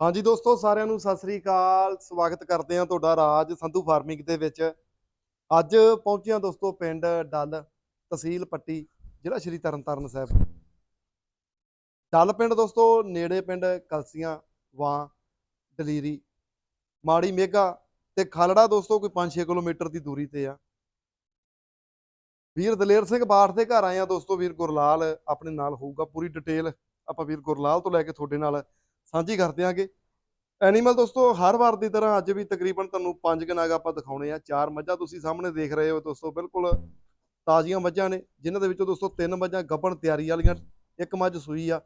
ਹਾਂਜੀ ਦੋਸਤੋ, ਸਾਰਿਆਂ ਨੂੰ ਸਤਿ ਸ੍ਰੀ ਅਕਾਲ। ਸਵਾਗਤ ਕਰਦੇ ਹਾਂ ਤੁਹਾਡਾ ਰਾਜ ਸੰਧੂ ਫਾਰਮਿੰਗ ਦੇ ਵਿੱਚ। ਅੱਜ ਪਹੁੰਚਿਆ ਦੋਸਤੋ ਪਿੰਡ ਡੱਲ ਤਹਿਸੀਲ ਪੱਟੀ, ਜ਼ਿਲ੍ਹਾ ਸ਼੍ਰੀ ਤਰਨਤਾਰਨ ਸਾਹਿਬ। ਡੱਲ ਪਿੰਡ ਦੋਸਤੋ, ਨੇੜੇ ਪਿੰਡ ਕਲਸੀਆਂ, ਵਾਂ, ਦਲੀਰੀ, ਮਾੜੀ ਮੇਗਾ ਤੇ ਖਾਲੜਾ ਦੋਸਤੋ ਕੋਈ 5-6 ਕਿਲੋਮੀਟਰ ਦੀ ਦੂਰੀ ਤੇ ਆ। ਵੀਰ ਦਲੇਰ ਸਿੰਘ ਬਾਠ ਦੇ ਘਰ ਆਏ ਆ ਦੋਸਤੋ, ਵੀਰ ਗੁਰਲਾਲ ਆਪਣੇ ਨਾਲ ਹੋਊਗਾ। ਪੂਰੀ ਡਿਟੇਲ ਆਪਾਂ ਵੀਰ ਗੁਰਲਾਲ ਤੋਂ ਲੈ ਕੇ ਤੁਹਾਡੇ ਨਾਲ ਸਾਂਝੀ ਕਰ ਦਿਆਂਗੇ। ਐਨੀਮਲ ਦੋਸਤੋ ਹਰ ਵਾਰ ਦੀ ਤਰ੍ਹਾਂ ਅੱਜ ਵੀ ਤਕਰੀਬਨ ਤੁਹਾਨੂੰ ਪੰਜ ਕੁ ਆਪਾਂ ਦਿਖਾਉਣੇ ਆ। ਚਾਰ ਮੱਝਾਂ ਤੁਸੀਂ ਸਾਹਮਣੇ ਦੇਖ ਰਹੇ ਹੋ ਦੋਸਤੋ ਬਿਲਕੁਲ ਤਾਜ਼ੀਆਂ ਮੱਝਾਂ ਨੇ। ਜਿਨ੍ਹਾਂ ਦੇ ਵਿੱਚੋਂ ਦੋਸਤੋ ਤਿੰਨ ਮੱਝਾਂ ਗੱਭਣ ਤਿਆਰੀ ਵਾਲੀਆਂ ਇੱਕ ਮੱਝ ਸੂਈ ਆ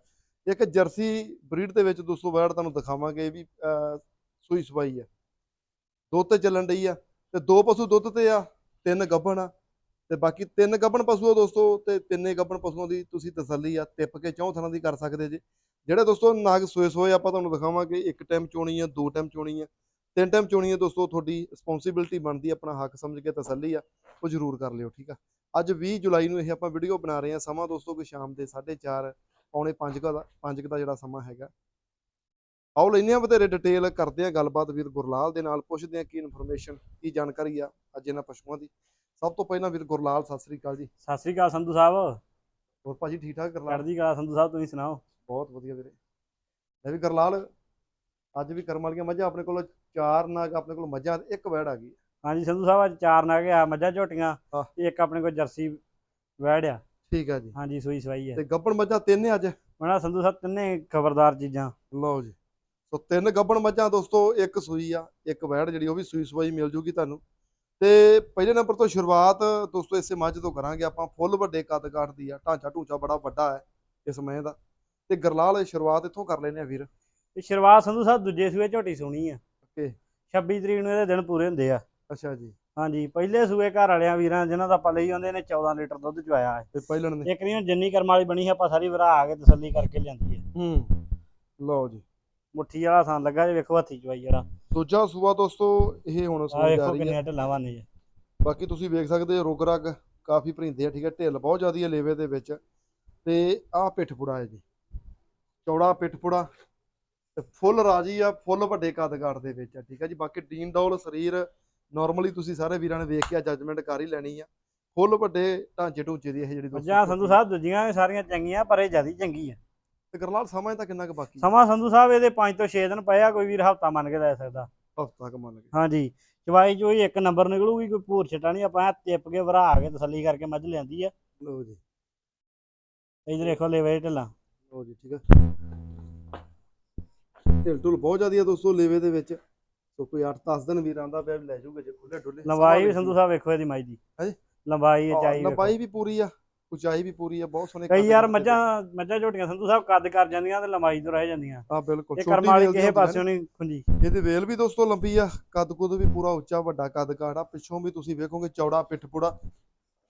ਇੱਕ ਜਰਸੀ ਬਰੀਡ ਦੇ ਵਿੱਚ ਦੋਸਤੋ ਵਰਡ ਤੁਹਾਨੂੰ ਦਿਖਾਵਾਂਗੇ ਇਹ ਵੀ ਅਹ, ਸੂਈ ਸਵਾਈ ਆ। ਦੁੱਧ ਤੇ ਚੱਲਣ ਡਈ ਆ ਤੇ ਦੋ ਪਸ਼ੂ ਦੁੱਧ ਤੇ ਆ ਤਿੰਨ ਗੱਭਣ ਆ ਤੇ ਬਾਕੀ ਤਿੰਨ ਗੱਭਣ ਪਸ਼ੂ ਆ ਦੋਸਤੋ ਤੇ ਤਿੰਨੇ ਗੱਭਣ ਪਸ਼ੂਆਂ ਦੀ ਤੁਸੀਂ ਤਸੱਲੀ ਆ ਟਿੱਪ ਕੇ ਚੌਂ ਥਾਂ ਦੀ ਕਰ ਸਕਦੇ ਜੇ। ਜਿਹੜੇ ਦੋਸਤੋ ਨਾਗ ਸੋਏ ਸੋਏ ਆਪਾਂ ਤੁਹਾਨੂੰ ਦਿਖਾਵਾਂਗੇ ਇੱਕ ਟਾਈਮ ਚੋਣੀ ਆ ਦੋ ਟਾਈਮ ਚੋਣੀ ਆ ਤਿੰਨ ਟਾਈਮ ਚੋਣੀ ਆ ਦੋਸਤੋ ਤੁਹਾਡੀ ਰਿਸਪੌਂਸਿਬਿਲਟੀ ਬਣਦੀ ਆਪਣਾ ਹੱਕ ਸਮਝ ਕੇ ਤਸੱਲੀ ਆ ਉਹ ਜ਼ਰੂਰ ਕਰ ਲਿਓ ਠੀਕ ਆ? ਅੱਜ 20 ਜੁਲਾਈ ਨੂੰ ਇਹ ਆਪਾਂ ਵੀਡੀਓ ਬਣਾ ਰਹੇ ਆ ਸਮਾਂ ਦੋਸਤੋ ਕੋਈ ਸ਼ਾਮ ਦੇ 4:30 ਪੌਣੇ 5 ਦਾ 5 ਦਾ ਜਿਹੜਾ ਸਮਾਂ ਹੈਗਾ। ਆਓ ਲੈਨੇ ਆ ਬਥੇਰੇ ਡਿਟੇਲ ਕਰਦੇ ਆ ਗੱਲਬਾਤ ਵੀਰ ਗੁਰਲਾਲ ਦੇ ਨਾਲ ਪੁੱਛਦੇ ਆ ਕੀ ਇਨਫੋਰਮੇਸ਼ਨ ਕੀ ਜਾਣਕਾਰੀ ਆ ਅੱਜ ਇਹਨਾਂ ਪਸ਼ੂਆਂ ਦੀ। ਸਭ ਤੋਂ ਪਹਿਲਾਂ ਵੀਰ ਗੁਰਲਾਲ ਸਤਿ ਸ੍ਰੀ ਅਕਾਲ ਜੀ। ਸਤਿ ਸ੍ਰੀ ਅਕਾਲ ਸੰਧੂ ਸਾਹਿਬ। ਹੋਰ ਭਾਜੀ ਠੀਕ ਠਾਕ ਗੁਰਲਾਲ? ਚੜ੍ਹਦੀ ਕਲਾ ਸੰਧੂ ਸਾਹਿਬ ਤੁਸੀਂ ਸੁਣਾਓ? ਬਹੁਤ ਵਧੀਆ ਵੀਰੇ। ਲੈ ਵੀ ਗਰਲਾਲ ਅੱਜ ਵੀ ਕਰਮ ਵਾਲੀਆਂ ਮੱਝਾਂ ਆਪਣੇ ਕੋਲ ਚਾਰ ਨਾਗ ਆਪਣੇ ਕੋਲ ਮੱਝਾਂ ਤੇ ਇੱਕ ਵੈੜ ਆ ਗਈ। ਹਾਂਜੀ ਸੰਧੂ ਸਾਹਿਬ ਅੱਜ ਚਾਰ ਨਗ ਆ ਮੱਝਾਂ ਝੋਟੀਆਂ ਹਾਂ। ਤੇ ਇੱਕ ਆਪਣੇ ਕੋਲ ਜਰਸੀ ਵੈੜ ਆ। ਠੀਕ ਆ ਜੀ। ਹਾਂਜੀ ਸੂਈ ਸਵਾਈ ਹੈ ਤੇ ਗੱਬਣ ਮੱਝਾਂ ਤਿੰਨ ਨੇ ਅੱਜ। ਉਹਨਾਂ ਸੰਧੂ ਸਾਹਿਬ ਤਿੰਨੇ ਖਬਰਦਾਰ ਚੀਜ਼ਾਂ। ਲਓ ਜੀ। ਸੋ ਤਿੰਨ ਗੱਬਣ ਮੱਝਾਂ ਦੋਸਤੋ ਇੱਕ ਸੂਈ ਆ ਇੱਕ ਵੈੜ ਜਿਹੜੀ ਉਹ ਵੀ ਸੂਈ ਸਵਾਈ ਮਿਲ ਜੂਗੀ ਤੁਹਾਨੂੰ। ਤੇ ਪਹਿਲੇ ਨੰਬਰ ਤੋਂ ਸ਼ੁਰੂਆਤ ਦੋਸਤੋ ਇਸੇ ਮੱਝ ਤੋਂ ਕਰਾਂਗੇ ਆਪਾਂ। ਫੁੱਲ ਵੱਡੇ ਕੱਦ ਕਾਠ ਦੀ ਆ ਢਾਂਚਾ ਢੂੰਚਾ ਬੜਾ ਵੱਡਾ ਹੈ ਇਸ ਮੱਝ ਦਾ। ਤੇ ਗਰਲਾਲ ਸ਼ੁਰੂਆਤ ਇੱਥੋਂ ਕਰ ਲੈਨੇ ਆ ਵੀਰ ਇਹ ਸ਼ੁਰੂਆਤ ਸੰਧੂ ਸਾਹਿਬ ਦੂਜੇ ਸੂਏ ਝੋਟੀ ਸੋਣੀ ਆ। ਓਕੇ। 26 ਤਰੀਕ ਨੂੰ ਇਹਦੇ ਦਿਨ ਪੂਰੇ ਹੁੰਦੇ ਆ। ਅੱਛਾ ਜੀ। ਹਾਂਜੀ ਪਹਿਲੇ ਸੂਏ ਘਰ ਵਾਲਿਆਂ ਵੀਰਾਂ ਜਿਨ੍ਹਾਂ ਦਾ ਆਪਾਂ ਲਈ ਜਾਂਦੇ ਨੇ 14 ਲੀਟਰ ਦੁੱਧ ਚੁਆਇਆ ਹੈ। ਤੇ ਪਹਿਲਣ ਨੇ? ਇੱਕ ਨਹੀਂ ਜਿੰਨੀ ਕਰਮ ਵਾਲੀ ਬਣੀ ਆਪਾਂ ਸਾਰੀ ਭਰਾ ਆ ਕੇ ਤਸੱਲੀ ਕਰਕੇ ਲਿਆਂਦੀ ਹੈ। ਹੂੰ। ਲਓ ਜੀ। ਮੁੱਠੀ ਵਾਲਾ ਥਾਂ ਲੱਗਾ ਜੇ ਵੇਖੋ ਹੱਥੀ ਚੁਆਈ ਜਿਹੜਾ ਦੂਜਾ ਸੂਆ ਦੋਸਤੋ ਇਹ ਹੁਣ ਸੂਆ ਜਾ ਰਹੀ ਹੈ। ਕਿੰਨੀਆਂ ਢਿੱਲਾਂ ਵਾਨੇ ਜੀ ਬਾਕੀ ਤੁਸੀਂ ਵੇਖ ਸਕਦੇ ਹੋ ਰੁਗ ਰਗ ਕਾਫੀ ਭਰਿੰਦੇ ਆ ਠੀਕ ਹੈ? ਢਿੱਲ ਬਹੁਤ ਜ਼ਿਆਦੀ ਹੈ ਲੇਵੇ ਦੇ ਵਿੱਚ। ਤੇ ਆਹ ਪਿੱਠਪੁੜਾ ਹੈ ਜੀ। ਚੌੜਾ ਪਿੱਠਪੁੜਾ ਤੇ ਫੁੱਲ ਰਾਜੀ ਆ ਫੁੱਲ ਵੱਡੇ ਕੱਦ-ਕਾਠ ਦੇ ਵਿੱਚ ਆ ਠੀਕ ਹੈ ਜੀ। ਬਾਕੀ ਡੀਨ ਡੌਲ ਸਰੀਰ ਨਾਰਮਲੀ ਤੁਸੀਂ ਸਾਰੇ ਵੀਰਾਂ ਨੇ ਵੇਖ ਕੇ ਜੱਜਮੈਂਟ ਕਰ ਹੀ ਲੈਣੀ ਆ। ਫੁੱਲ ਵੱਡੇ ਢਾਂਚੇ ਢੂੰਚੇ ਦੀ ਇਹ ਜਿਹੜੀ ਮੱਝਾਂ ਸੰਧੂ ਸਾਹਿਬ ਦੂਜੀਆਂ ਵੀ ਸਾਰੀਆਂ ਚੰਗੀਆਂ ਪਰ ਇਹ ਜਿਆਦੀ ਚੰਗੀ ਆ। ਤੇ ਗਰਲਾਲ ਸਮਾਂ ਤਾਂ ਕਿੰਨਾ ਕੁ ਬਾਕੀ ਸਮਾਂ ਸੰਧੂ ਸਾਹਿਬ ਇਹਦੇ 5 ਤੋਂ 6 ਦਿਨ ਪਏ ਆ ਕੋਈ ਵੀਰ ਹਫਤਾ ਮੰਨ ਕੇ ਲੈ ਸਕਦਾ। ਹਫਤਾ ਕੁ ਮੰਨ ਲਗੇ ਹਾਂਜੀ। ਚਵਾਈ ਚੋਈ ਇੱਕ ਨੰਬਰ ਨਿਕਲੂਗੀ ਕੋਈ ਭੂਰ ਛਟਾ ਨਹੀਂ ਆਪਾਂ ਟਿੱਪ ਕੇ ਭਰਾ ਕੇ ਤਸੱਲੀ ਕਰਕੇ ਮੱਝ ਲਿਆਂਦੀ ਆ। ਲਓ ਜੀ। ਇਧਰ ਦੇਖੋ ਲੈ ਵੇ ਢਿੱਲਾਂ। ਲਓ ਜੀ ਠੀਕ ਹੈ ਢਿੱਲ ਢੁੱਲ ਬਹੁਤ ਜ਼ਿਆਦੀ ਆ ਦੋਸਤੋ ਲੇਵੇ ਦੇ ਵਿੱਚ। ਸੋ ਕੋਈ 8-10 ਦਿਨ ਵੀਰ ਆਂਦਾ ਪਿਆ ਵੀ ਲੈ ਜਾਊਗਾ ਜੇ ਖੁੱਲੇ ਡੁੱਲੇ। ਲੰਬਾਈ ਵੀ ਸੰਧੂ ਸਾਹਿਬ ਵੇਖੋ ਇਹਦੀ ਮੱਝ ਦੀ। ਹਾਂਜੀ। ਲੰਬਾਈ ਉਚਾਈ। ਲੰਬਾਈ ਵੀ ਪੂਰੀ ਆ ਉਚਾਈ ਵੀ ਪੂਰੀ ਆ ਬਹੁਤ ਸੋਹਣੇ ਕਈ ਯਾਰ ਦੇ ਮੱਝਾਂ ਮੱਝਾਂ ਝੋਟੀਆਂ ਸੰਧੂ ਸਾਹਿਬ ਕੱਦ ਕਰ ਜਾਂਦੀਆਂ ਤੇ ਲੰਬਾਈ ਤੋਂ ਰਹਿ ਜਾਂਦੀਆਂ। ਆ ਬਿਲਕੁਲ ਛੋਟੀ ਕਰਮ ਵਾਲੀ ਦੀ ਕਿਸੇ ਪਾਸਿਓਂ ਨਹੀਂ ਖੁੰਜੀ। ਇਹਦੀ ਵੇਲ ਵੀ ਦੋਸਤੋ ਲੰਬੀ ਆ ਕੱਦ ਕੁੱਦ ਵੀ ਪੂਰਾ ਉੱਚਾ ਵੱਡਾ ਕੱਦ ਆ। ਪਿੱਛੋਂ ਵੀ ਤੁਸੀਂ ਵੇਖੋਗੇ ਚੌੜਾ ਪਿੱਠ ਪੁੜਾ।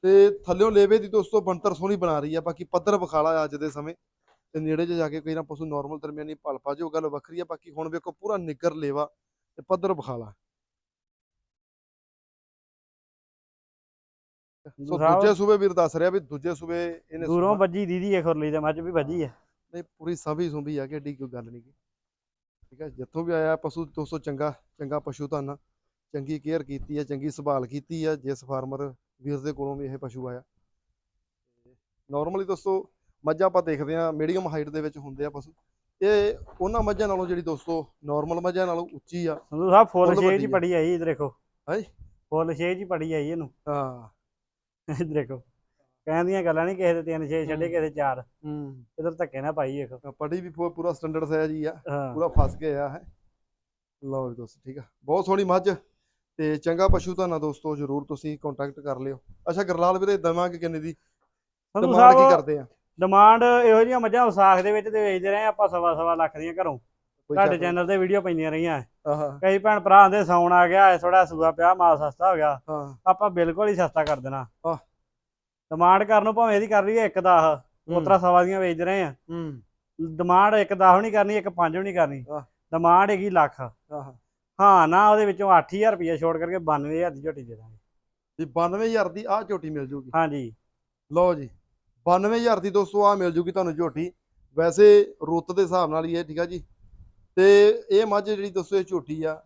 ਤੇ ਥੱਲਿਓਂ ਲੇਵੇ ਦੀ ਦੋਸਤੋ ਬੰਤਰ ਸੋਹਣੀ ਬਣਾ ਰਹੀ ਆ ਬਾਕੀ ਪੱਧਰ ਵਿਖਾਲਾ ਅੱਜ ਦੇ ਸਮੇਂ। ਤੇ ਨੇੜੇ ਜਾ ਕੇ ਕੋਈ ਨਾ ਪਸ਼ੂ ਨਾਰਮਲ ਦਰਮਿਆਨੀ ਭਲ ਪਾ ਜੋ ਗੱਲ ਵੱਖਰੀ ਆ ਬਾਕੀ ਹੁਣ ਵੇਖੋ ਪੂਰਾ ਨਿੱਗਰ ਲੇਵਾ ਤੇ ਪੱਧਰ ਸੋ ਸਾਹਿਬ- ਦੂਜੇ ਸੂਬੇ ਵੀਰ ਦੱਸ ਰਿਹਾ ਵੀ ਦੂਜੇ ਸੂਬੇ ਇਹਨੇ ਦੂਰੋਂ ਵੱਜੀ ਦੀਦੀ ਇਹ ਖੁਰਲੀ ਤੇ ਮੱਝ ਵੀ ਵੱਜੀ ਆ। ਨਹੀਂ ਪੂਰੀ ਸਭੀ ਸੁੰਭੀ ਆ ਕਿ ਏਡੀ ਕੋਈ ਗੱਲ ਨਹੀਂ ਠੀਕ ਹੈ ਜਿੱਥੋਂ ਵੀ ਆਇਆ ਪਸ਼ੂ ਦੋਸਤੋ ਚੰਗਾ ਚੰਗਾ ਪਸ਼ੂ ਧਨ ਚੰਗੀ ਕੇਅਰ ਕੀਤੀ ਹੈ ਚੰਗੀ ਸੰਭਾਲ ਕੀਤੀ ਹੈ ਜਿਸ ਫਾਰਮਰ ਵੀਰ ਦੇ ਕੋਲੋਂ ਵੀ ਇਹ ਪਸ਼ੂ ਆਇਆ। ਨਾਰਮਲੀ ਦੋਸਤੋ ਮੱਝਾਂ ਆਪਾਂ ਦੇਖਦੇ ਆ ਮੀਡੀਅਮ ਹਾਈਟ ਦੇ ਵਿੱਚ ਹੁੰਦੇ ਆ ਪਸ਼ੂ। ਇਹ ਉਹਨਾਂ ਮੱਝਾਂ ਨਾਲੋਂ ਜਿਹੜੀ ਦੋਸਤੋ ਨਾਰਮਲ ਮੱਝਾਂ ਨਾਲੋਂ ਉੱਚੀ ਆ ਸੰਧੂ ਸਾਹਿਬ ਫੁੱਲ ਫੁੱਲ ਛੇ ਵੱਡੀ ਜੀ ਆ। ਪੜੀ ਆਈ ਇਧਰ ਦੇਖੋ। ਹਾਂਜੀ। ਫੁੱਲ ਛੇ ਜੀ ਪੜੀ ਆਈ ਇਹਨੂੰ। ਹਾਂ। ਇਧਰ ਦੇਖੋ। ਕਹਿਣ ਦੀਆਂ ਗੱਲਾਂ ਨਹੀਂ ਕਿਸੇ ਦੇ ਤਿੰਨ ਛੇ ਛੱਡੇ ਹੂੰ। ਕਿਸੇ ਚਾਰ। ਹੂੰ। ਇਧਰ ਧੱਕੇ ਨਾ ਪਾਈ ਵੇਖੋ। ਪੜੀ ਵੀ ਪੂਰਾ ਸਟੈਂਡਰਡ ਸਾਈਜ਼ ਹੀ ਆ। ਹਾਂ। ਪੂਰਾ ਫਸ ਗਿਆ ਹੈ। ਲਓ ਦੋਸਤੋ ਠੀਕ ਆ। ਬਹੁਤ ਸੋਹਣੀ ਮੱਝ। ਤੇ ਚੰਗਾ ਪਸ਼ੂ ਧਨ ਦੋਸਤੋ ਜਰੂਰ ਤੁਸੀਂ ਕੰਟੈਕਟ ਕਰ ਲਿਓ। ਅੱਛਾ ਗਰਲਾਲ ਵੀਰੇ ਦਵਾਂਗੇ ਕਿੰਨੇ ਦੀ? ਡਿਮਾਂਡ ਕੀ ਕਰਦੇ ਆ? ਡਿਮਾਂਡ ਇਹੋ ਜਿਹੀਆਂ ਮੱਝਾਂ ਵਿਸਾਖ ਦੇ ਵਿੱਚ ਤੇ ਵੇਚਦੇ ਰਹੇ ਆਪਾਂ ਸਵਾ ਸਵਾ ਲੱਖ ਦੀਆਂ ਘਰੋਂ। ਚੱਕਰ ਚੈਨਲ ਤੇ ਵੀਡੀਓ ਪੈਂਦੀਆਂ ਰਹੀਆਂ। ਕਈ ਭੈਣ ਭਰਾ ਆਂਦੇ ਸੌਣ ਆ ਗਿਆ ਥੋੜਾ ਸੂਆ ਪਿਆ ਮਾਲ ਸਸਤਾ ਹੋ ਗਿਆ। ਹਾਂ। ਆਪਾਂ ਬਿਲਕੁਲ ਹੀ ਸਸਤਾ ਕਰ ਦੇਣਾ। ਡਿਮਾਂਡ ਕਰਨ ਨੂੰ ਭਾਵੇਂ ਇਹਦੀ ਕਰ ਲਈਏ ਇੱਕ 10 ਉਤਰਾ ਸਵਾ ਦੀਆਂ ਵੇਚ ਰਹੇ ਆ ਹੂੰ। ਡਿਮਾਂਡ ਇੱਕ 10 ਵੀ ਨਹੀਂ ਕਰਨੀ ਇੱਕ 5 ਵੀ ਨਹੀਂ ਕਰਨੀ। ਡਿਮਾਂਡ ਹੈਗੀ ਲੱਖ। ਹਾਂ ਨਾ ਉਹਦੇ ਵਿੱਚੋਂ 8000 ਰੁਪਏ ਛੋੜ ਕਰਕੇ 92000 ਦੀ ਝੋਟੀ ਦੇ ਦਾਂਗੇ। ਜੀ 92000 ਦੀ ਆਹ ਝੋਟੀ ਮਿਲ ਜੂਗੀ। ਹਾਂਜੀ। ਲਓ ਜੀ। 92000 ਦੀ ਦੋਸਤੋ ਆ ਮਿਲ ਜੂਗੀ ਤੁਹਾਨੂੰ ਝੋਟੀ। ਵੈਸੇ ਰੁੱਤ ਦੇ ਹਿਸਾਬ ਨਾਲ ਹੀ ਇਹ ਠੀਕ ਆ ਜੀ। ਤੇ ਇਹ ਮੱਝ ਜਿਹੜੀ ਦੋਸਤੋ ਇਹ ਝੋਟੀ ਆ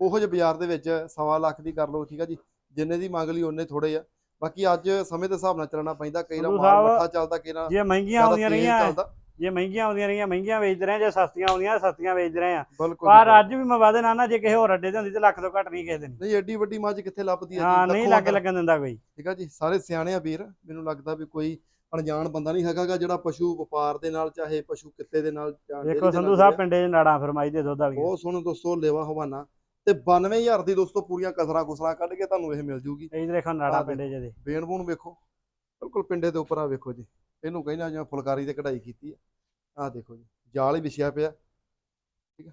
ਉਹੋ ਜਿਹੇ ਬਾਜ਼ਾਰ ਦੇ ਵਿੱਚ ਸਵਾ ਲੱਖ ਦੀ ਕਰ ਲਓ ਠੀਕ ਆ ਜੀ। ਜਿੰਨੇ ਦੀ ਮੰਗ ਲਈ ਉਹਨੇ ਥੋੜੇ ਆ। ਬਾਕੀ ਅੱਜ ਸਮੇਂ ਦੇ ਹਿਸਾਬ ਨਾਲ ਚੱਲਣਾ ਪੈਂਦਾ ਕਈ ਨਾ ਮਾਲ ਮੱਠਾ ਚੱਲਦਾ ਕਈ ਨਾ ਜੇ ਮਹਿੰਗੀਆਂ ਆਉਂਦੀਆਂ ਰਹੀਆਂ ਚੱਲਦਾ। ਜੇ ਮਹਿੰਗੀਆਂ ਆਉਂਦੀਆਂ ਰਹੀਆਂ ਮਹਿੰਗੀਆਂ ਵੇਚਦੇ ਰਹੇ ਜੇ ਸਸਤੀਆਂ ਆਉਂਦੀਆਂ ਸਸਤੀਆਂ ਵੇਚਦੇ ਰਹੇ ਆ। ਬਿਲਕੁਲ ਪਰ ਅੱਜ ਵੀ ਮੈਂ ਵਾਦੇ ਨਾ ਨਾ ਜੇ ਕਿਸੇ ਹੋਰ ਅੱਡੇ ਤੇ ਹੁੰਦੀ ਤੇ ਲੱਖ ਤੋਂ ਘੱਟ ਨਹੀਂ ਕਿਸੇ ਦਿਨ ਨਹੀਂ। ਐਡੀ ਵੱਡੀ ਮੱਝ ਕਿੱਥੇ ਲੱਭਦੀ ਹੈ ਹਾਂ ਨਹੀਂ ਲੱਗੇ। ਲੱਗਣ ਦਿੰਦਾ ਕੋਈ। ਠੀਕ ਆ ਜੀ ਸਾਰੇ ਸਿਆਣੇ ਆ ਵੀਰ ਮੈਨੂੰ ਲੱਗਦਾ ਵੀ ਕੋਈ ਅਣਜਾਣ ਬੰਦਾ ਨਹੀਂ ਹੈਗਾਗਾ ਜਿਹੜਾ ਪਸ਼ੂ ਵਪਾਰ ਦੇ ਨਾਲ ਚਾਹੇ ਪਸ਼ੂ ਕਿੱਤੇ ਦੇ ਨਾਲ ਜਾਂ ਡੇਅਰੀ ਵੇਖੋ ਦੇ ਸੰਧੂ ਨਾਲ ਸਾਹਿਬ। ਪਿੰਡੇ 'ਚ ਨਾੜਾਂ ਫਰਮਾਈ ਦੇ ਦੁੱਧ ਵਾਲੀਆਂ। ਬਹੁਤ ਸੋਹਣੇ ਦੋਸਤੋ ਲੇਵਾ ਹਵਾਨਾ। ਤੇ 92000 ਦੀ ਦੋਸਤੋ ਪੂਰੀਆਂ ਕਸਰਾਂ ਕੁਸਰਾਂ ਕੱਢ ਕੇ ਤੁਹਾਨੂੰ ਇਹ ਮਿਲ ਜੂਗੀ। ਇਹ ਦੇਖੋ ਨਾੜਾਂ ਪਿੰਡੇ 'ਚ ਦੇ। ਬੇਨ ਬੂਨ ਵੇਖੋ। ਬਿਲਕੁਲ ਪਿੰਡੇ ਦੇ ਉੱਪਰ ਆ ਵੇਖੋ ਜੀ। ਇਹਨੂੰ ਕਹਿੰਦਾ ਜਿਵੇਂ ਫੁਲਕਾਰੀ ਤੇ ਕਢਾਈ ਕੀਤੀ ਆ। ਆਹ ਦੇਖੋ ਜੀ ਜਾਲ ਹੀ ਵਿਛਿਆ ਪਿਆ। ਠੀਕ ਆ।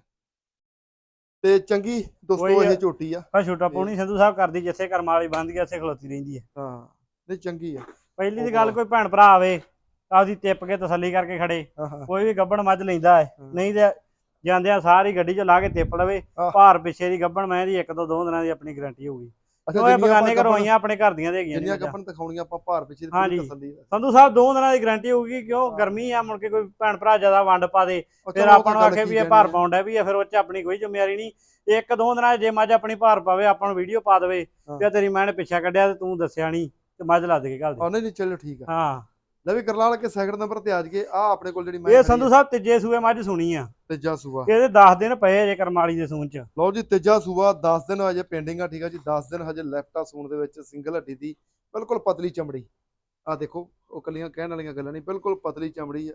ਤੇ ਚੰਗੀ ਦੋਸਤੋ ਇਹ ਝੋਟੀ ਆ। ਪਰ ਛੋਟਾ ਪੌਣੀ ਸੰਧੂ ਸਾਹਿਬ ਕਰਦੀ ਜਿੱਥੇ ਕਰਮ ਵਾਲੀ ਬੰਦ ਉੱਥੇ ਖਲੋਤੀ ਰਹਿੰਦੀ ਹੈ ਹਾਂ ਨਹੀਂ ਚੰਗੀ ਆ। ਪਹਿਲੀ ਦੀ ਗੱਲ ਕੋਈ ਭੈਣ ਭਰਾ ਆਵੇ ਆਪਦੀ ਟਿੱਪ ਕੇ ਤਸੱਲੀ ਕਰਕੇ ਖੜੇ। ਹਾਂ ਹਾਂ। ਕੋਈ ਵੀ ਗੱਬਣ ਮੱਝ ਲੈਂਦਾ ਹੈ। ਹਾਂ। ਨਹੀਂ ਤੇ ਜਾਂਦਿਆਂ ਸਾਰੀ ਗੱਡੀ 'ਚ ਲਾ ਕੇ ਟਿੱਪ ਲਵੇ। ਭਾਰ ਪਿੱਛੇ ਦੀ ਗੱਬਣ ਮੈਂ ਦੀ ਇੱਕ ਤੋਂ ਦੋ ਦਿਨਾਂ ਦੀ ਆਪਣੀ ਗਾਰੰਟੀ ਹੋਊਗੀ। ਅੱਛਾ ਬਗਾਨੇ ਆਪਾਂ ਘਰੋਂ ਆਈਆਂ ਆਪਣੇ ਘਰ ਦੀਆਂ ਦੇ ਹੈਗੀਆਂ ਜਿੰਨੀਆਂ ਨੇ। ਕੱਪਣ ਦਿਖਾਉਣੀਆਂ ਆਪਾਂ ਭਾਰ ਪਿੱਛੇ ਦੀ ਤਸੱਲੀ ਸੰਧੂ ਸਾਹਿਬ ਦੋ ਦਿਨਾਂ ਦੀ ਗਾਰੰਟੀ ਹੋਊਗੀ ਕਿਉਂ। ਗਰਮੀ ਆ ਮੁੜ ਕੇ ਕੋਈ ਭੈਣ ਭਰਾ ਜ਼ਿਆਦਾ ਵੰਡ ਪਾ ਦੇ ਫਿਰ ਆਪਾਂ ਤਾਂ ਨੂੰ ਗੱਲ ਆਖੇ ਵੀ ਇਹ ਭਾਰ ਆ। ਪਾਉਂਦਾ ਵੀ ਆ ਫਿਰ ਉਹ ਚ ਆਪਣੀ ਕੋਈ ਜ਼ਿੰਮੇਵਾਰੀ ਨਹੀਂ ਇੱਕ ਦੋ ਦਿਨਾਂ ਜੇ ਮੱਝ ਆਪਣੀ ਭਾਰ ਪਾਵੇ ਆਪਾਂ ਨੂੰ ਵੀਡੀਓ ਪਾ ਦੇਵੇ। ਕਿ ਤੇਰੀ ਮੈਂ ਨੇ ਪਿੱਛਾ ਕੱਢਿਆ ਤੇ ਤੂੰ ਦੱਸਿਆ ਨਹੀਂ ਤੇ ਮੱਝ ਲੱਦ ਕੇ ਘੱਲ ਦੇ ਹਾਂ ਨਹੀਂ ਨਹੀਂ ਚਲੋ ਠੀਕ ਆ ਹਾਂ ਲੈ ਵੀ ਕਰਲਾਲ ਕੇ ਸੈਕਿੰਡ ਨੰਬਰ ਤੇ ਆ ਜਗੇ ਆ ਆਪਣੇ ਕੋਲ ਜਿਹੜੀ ਇਹ ਸੰਧੂ ਸਾਹਿਬ ਤੀਜੇ ਸੂਏ ਮੱਝ ਸੁਣੀ ਆ। ਤੀਜਾ ਸੂਆ ਇਹਦੇ 10 ਦਿਨ ਪਏ ਜੇ ਕਰਮਾਲੀ ਦੇ ਸੂਣ ਚ। ਲਓ ਜੀ ਤੀਜਾ ਸੂਆ 10 ਦਿਨ ਹਜੇ ਪੈਂਡਿੰਗ ਆ ਠੀਕ ਆ ਜੀ। 10 ਦਿਨ ਹਜੇ ਲੈਫਟ ਆ ਸੂਣ ਦੇ ਵਿੱਚ ਸਿੰਗਲ ਹੱਡੀ ਦੀ ਬਿਲਕੁਲ ਪਤਲੀ ਚਮੜੀ। ਆ ਦੇਖੋ ਉਹ ਕੱਲੀਆਂ ਕਹਿਣ ਵਾਲੀਆਂ ਗੱਲਾਂ ਨਹੀਂ ਬਿਲਕੁਲ ਪਤਲੀ ਚਮੜੀ ਆ।